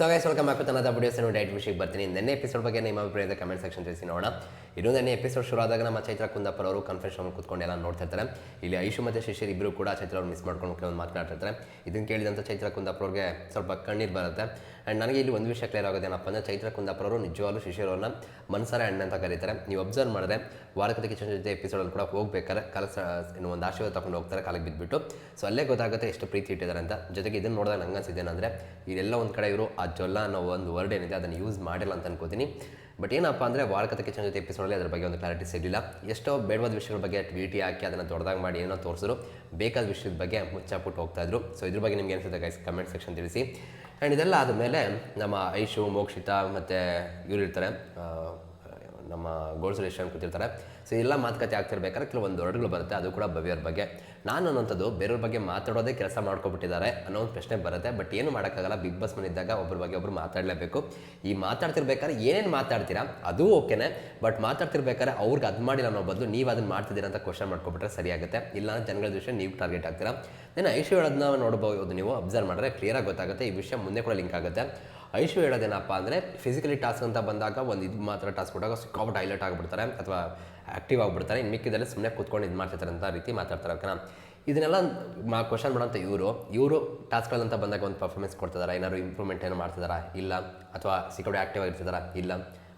So guys welcome back ತನ್ನ videos ನೋಡಿ diet ವಿಷಯಕ್ಕೆ ಬರ್ತೀನಿ ನೆನ್ನೆ ಎಪಿಸೋಡ್ ಬಗ್ಗೆ ನಿಮ್ಮ ಅಭಿಪ್ರಾಯದ ಕಮೆಂಟ್ ಸೆಕ್ಷನ್ ತಿಳಿಸಿ ನೋಡೋಣ ಇದು ನೆನ್ನೆ ಎಪಿಸೋಡ್ ಶುರು ಆದಾಗ ನಮ್ಮ ಚೈತ್ರ ಕುಂದಾಪುರ ಅವರು ಕಾನ್ಫರೆನ್ಸ್ ರೂಮ್ ಕೂತ್ಕೊಂಡು ಎಲ್ಲ ನೋಡ್ತಾ ಇರ್ತಾರೆ. ಇಲ್ಲಿ ಐಶು ಮತ್ತು ಶಿಶಿರ್ ಇಬ್ಬರು ಕೂಡ ಚೈತ್ರ ಅವ್ರು ಮಿಸ್ ಮಾಡ್ಕೊಂಡು ಕೆಲವೊಂದು ಮಾತನಾಡ್ತಿರ್ತಾರೆ ಇದನ್ನು ಕೇಳಿದಂಥ ಚೈತ್ರ ಕುಂದಾಪುರ ಅವ್ರಿಗೆ ಸ್ವಲ್ಪ ಕಣ್ಣೀರು ಬರುತ್ತೆ. ಆ್ಯಂಡ್ ನನಗೆ ಇಲ್ಲಿ ಒಂದು ವಿಷಯ ಕ್ಲಿಯರ್ ಆಗೋದೇನಪ್ಪ ಅಂದರೆ ಚೈತ್ರ ಕುಂದಾಪುರವರು ನಿಜವಾಗ್ಲೂ ಶಿಶಿರವ್ರನ್ನ ಮನ್ಸಾರ ಅಣ್ಣ ಅಂತ ಕರೀತಾರೆ. ನೀವು ಅಬ್ಸರ್ವ್ ಮಾಡಿದ್ರೆ ವಾರಕತೆ ಕಿಚನ್ ಜೊತೆ ಎಪಿಸೋಡಲ್ಲಿ ಕೂಡ ಹೋಗ್ಬೇಕಾದ್ರೆ ಕಾಲ ಇನ್ನು ಒಂದು ಆಶೀರ್ವಾದ ತಗೊಂಡು ಹೋಗ್ತಾರೆ ಕಾಲಿಗೆ ಬಿದ್ದುಬಿಟ್ಟು ಸೊ ಅಲ್ಲೇ ಗೊತ್ತಾಗುತ್ತೆ ಎಷ್ಟು ಪ್ರೀತಿ ಇಟ್ಟಿದ್ದಾರೆ ಅಂತ. ಜೊತೆಗೆ ಇದನ್ನು ನೋಡಿದಾಗ ನಂಗೆ ಅನ್ಸಿದ್ದೇನೆಂದರೆ ಇದೆಲ್ಲ ಒಂದು ಕಡೆ ಇವರು ಆ ಜೊಲ್ಲ ಅನ್ನೋ ಒಂದು ವರ್ಡ್ ಏನಿದೆ ಅದನ್ನು ಯೂಸ್ ಮಾಡಿಲ್ಲ ಅಂತ ಅನ್ಕೋತೀನಿ. ಬಟ್ ಏನಪ್ಪ ಅಂದರೆ ವಾರಕತೆ ಕಿಚನ್ ಜೊತೆ ಎಪಿಸೋಡಲ್ಲಿ ಅದ್ರ ಬಗ್ಗೆ ಒಂದು ಕ್ಲಾರಿಟಿ ಸಿಗಲಿಲ್ಲ. ಎಷ್ಟೋ ಬೇಡವಾದ ವಿಷಯಗಳ ಬಗ್ಗೆ ಟ್ವೀಟಿ ಹಾಕಿ ಅದನ್ನು ದೊಡ್ಡದಾಗಿ ಮಾಡಿ ಏನೋ ತೋರಿಸಿದ್ರು. ಬೇಕಾದ ವಿಷಯದ ಬಗ್ಗೆ ಮುಚ್ಚಾಪುಟ್ಟು ಹೋಗ್ತಾಯಿದ್ರು ಸೊ ಇದ್ರ ಬಗ್ಗೆ ನಿಮ್ಗೆ ಅನಿಸುತ್ತೆ ಗೈಸ್ ಕಮೆಂಟ್ ಸೆಕ್ಷನ್ ತಿಳಿಸಿ. ಆ್ಯಂಡ್ ಇದೆಲ್ಲ ಆದಮೇಲೆ ನಮ್ಮ ಐಶು ಮೋಕ್ಷಿತಾ ಮತ್ತು ಇವರು ಇರ್ತಾರೆ. ಆ, ನಮ್ಮ ಗೋಲ್ಡ್ ರೆಸ್ಟೋರೆಂಟ್ ಕೂತಿರ್ತಾರೆ. ಸೊ ಎಲ್ಲ ಮಾತುಕತೆ ಆಗ್ತಿರ್ಬೇಕಾದ್ರೆ ಕೆಲವೊಂದು ವರ್ಡ್ಗಳು ಬರುತ್ತೆ. ಅದು ಕೂಡ ಭವ್ಯರ ಬಗ್ಗೆ. ನಾನು ಅನ್ನೋಂಥದ್ದು ಬೇರೆಯವ್ರ ಬಗ್ಗೆ ಮಾತಾಡೋದೇ ಕೆಲಸ ಮಾಡ್ಕೊಬಿಟ್ಟಿದ್ದಾರೆ ಅನ್ನೋ ಒಂದು ಪ್ರಶ್ನೆ ಬರುತ್ತೆ. ಬಟ್ ಏನು ಮಾಡೋಕ್ಕಾಗಲ್ಲ. ಬಿಗ್ ಬಾಸ್ ಮನಿದ್ದಾಗ ಒಬ್ಬರ ಬಗ್ಗೆ ಒಬ್ಬರು ಮಾತಾಡಲೇಬೇಕು. ಈ ಮಾತಾಡ್ತಿರ್ಬೇಕಾದ್ರೆ ಏನೇನು ಮಾತಾಡ್ತೀರಾ ಅದು ಓಕೆನೆ. ಬಟ್ ಮಾತಾಡ್ತಿರ್ಬೇಕಾದ್ರೆ ಅವ್ರಿಗೆ ಅದು ಮಾಡಿಲ್ಲ ಅನ್ನೋ ಬದಲು ನೀವು ಅದನ್ನು ಮಾಡ್ತಿದ್ದೀರಾ ಅಂತ ಕ್ವಶನ್ ಮಾಡ್ಕೊಬಿಟ್ರೆ ಸರಿಯಾಗುತ್ತೆ ಇಲ್ಲ ಜನಗಳ ದೃಷ್ಟಿ ನೀವು ಟಾರ್ಗೆಟ್ ಆಗ್ತೀರಾ. ದೆನ್ ಐಶ್ವರ್ಯದನ್ನ ನೋಡ್ಬೋದು ನೀವು ಅಬ್ಸರ್ವ್ ಮಾಡಿದ್ರೆ ಕ್ಲಿಯರಾಗಿ ಗೊತ್ತಾಗುತ್ತೆ. ಈ ವಿಷಯ ಮುಂದೆ ಕೂಡ ಲಿಂಕ್ ಆಗುತ್ತೆ. ಐಶು ಹೇಳೋದೇನಪ್ಪ ಅಂದರೆ ಫಿಸಿಕಲಿ ಟಾಸ್ಕ್ ಅಂತ ಬಂದಾಗ ಒಂದು ಇದು ಮಾತ್ರ ಟಾಸ್ಕ್ ಕೊಟ್ಟಾಗ ಸಿಕ್ಕಾಬಿಟ್ಟು ಹೈಲೈಟ್ ಆಗಿಬಿಡ್ತಾರೆ, ಅಥವಾ ಆ್ಯಕ್ಟಿವ್ ಆಗಿಬಿಡ್ತಾರೆ. ಇನ್ನು ಮಿಕ್ಕಿದಲ್ಲಿ ಸುಮ್ಮನೆ ಕೂತ್ಕೊಂಡು ಇದು ಮಾಡ್ತಿರ್ತಾರೆ ಅಂತ ರೀತಿ ಮಾತಾಡ್ತಾರೆ ಓಕೆನಾ ಇದನ್ನೆಲ್ಲ ಮಾ ಕ್ವಶನ್ ಮಾಡೋಂಥ ಇವರು ಇವರು ಟಾಸ್ಕ್ಗಳಂತ ಬಂದಾಗ ಒಂದು ಪರ್ಫಾರ್ಮೆನ್ಸ್ ಕೊಡ್ತಿದ್ದಾರೆ ಏನಾದ್ರು ಇಂಪ್ರೂವ್ಮೆಂಟ್ ಏನು ಮಾಡ್ತಿದಾರ? ಇಲ್ಲ. ಅಥವಾ ಸಿಕ್ಕಾಬಿಟ್ಟು ಆ್ಯಕ್ಟಿವ್ ಆಗಿರ್ತಿದಾರಾ? ಇಲ್ಲ.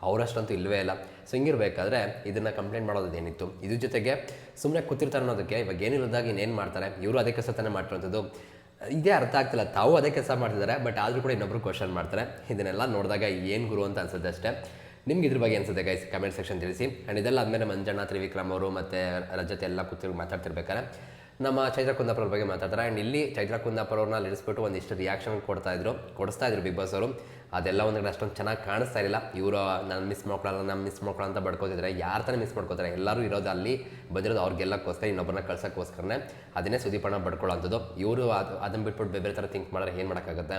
ಅವರಷ್ಟಂತೂ ಇಲ್ಲವೇ ಇಲ್ಲ. ಸೊ ಹಿಂಗಿರ್ಬೇಕಾದ್ರೆ ಇದನ್ನು ಕಂಪ್ಲೇಂಟ್ ಮಾಡೋದು ಏನಿತ್ತು? ಇದ್ರ ಜೊತೆಗೆ ಸುಮ್ಮನೆ ಕೂತಿರ್ತಾರೆ ಅನ್ನೋದಕ್ಕೆ ಇವಾಗ ಏನಿಲ್ಲದಾಗ ಇನ್ನೇನು ಮಾಡ್ತಾರೆ? ಇವರು ಅದಕ್ಕೆ ಸತನೇ ತಾನೇ ಮಾಡ್ತಿರೋಂಥದ್ದು. ಇದೇ ಅರ್ಥ ಆಗ್ತಿಲ್ಲ. ತಾವು ಅದೇ ಕೆಲಸ ಮಾಡ್ತಿದ್ದಾರೆ ಬಟ್ ಆದರೂ ಕೂಡ ಇನ್ನೊಬ್ರು ಕ್ವಶನ್ ಮಾಡ್ತಾರೆ. ಇದನ್ನೆಲ್ಲ ನೋಡಿದಾಗ ಏನು ಗುರು ಅಂತ ಅನ್ಸುತ್ತೆ ಅಷ್ಟೇ. ನಿಮ್ಗೆ ಇದ್ರ ಬಗ್ಗೆ ಅನ್ಸುತ್ತೆ ಗೈಸ್ ಕಮೆಂಟ್ ಸೆಕ್ಷನ್ ತಿಳಿಸಿ. ಆ್ಯಂಡ್ ಇದೆಲ್ಲ ಆದಮೇಲೆ ಮಂಜಣ್ಣ, ತ್ರಿವಿಕ್ರಮ್ ಅವರು ಮತ್ತು ರಜತೆ ಎಲ್ಲ ಕೂತಿರು ಮಾತಾಡ್ತಿರ್ಬೇಕಾದ್ರೆ ನಮ್ಮ ಚೈತ್ರ ಕುಂದಾಪುರ ಬಗ್ಗೆ ಮಾತಾಡ್ತಾರೆ. ಆ್ಯಂಡ್ ಇಲ್ಲಿ ಚೈತ್ರ ಕುಂದಾಪುರವ್ರನ್ನ ಇಳಿಸ್ಬಿಟ್ಟು ಒಂದಿಷ್ಟು ರಿಯಾಕ್ಷನ್ ಕೊಡ್ತಾ ಇದ್ರು. ಕೊಡಿಸ್ತಾ ಇದ್ರು ಬಿಗ್ ಬಾಸ್ ಅವರು. ಅದೆಲ್ಲ ಒಂದು ಅಷ್ಟೊಂದು ಚೆನ್ನಾಗಿ ಕಾಣಿಸ್ತಾ ಇರಲಿಲ್ಲ. ಇವರು, ನಾನು ಮಿಸ್ ಮಾಡ್ಕೊಳ್ಳಲ್ಲ ನಾನು ಮಿಸ್ ಮಾಡ್ಕೊಳ್ಳೋ ಅಂತ ಬಡ್ಕೋತಿದ್ರೆ, ಯಾರು ತಾನೇ ಮಿಸ್ ಮಾಡ್ಕೋತಾರೆ, ಎಲ್ಲರೂ ಇರೋದು ಅಲ್ಲಿ ಬಂದಿರೋದು ಅವ್ರಿಗೆಲ್ಲಕ್ಕೋಸ್ಕರ ಇನ್ನೊಬ್ಬರನ್ನ ಕಳ್ಸೋಕ್ಕೋಸ್ಕರನೇ. ಅದನ್ನೇ ಸುದೀಪಣ್ಣ ಬಡ್ಕೊಳ್ಳೋ ಅಂಥದ್ದು. ಇವರು ಅದು ಅದನ್ನು ಬಿಟ್ಬಿಟ್ಟು ಬೇರೆ ಬೇರೆ ಥರ ಥಿಂಕ್ ಮಾಡಿದ್ರೆ ಏನು ಮಾಡೋಕ್ಕಾಗುತ್ತೆ?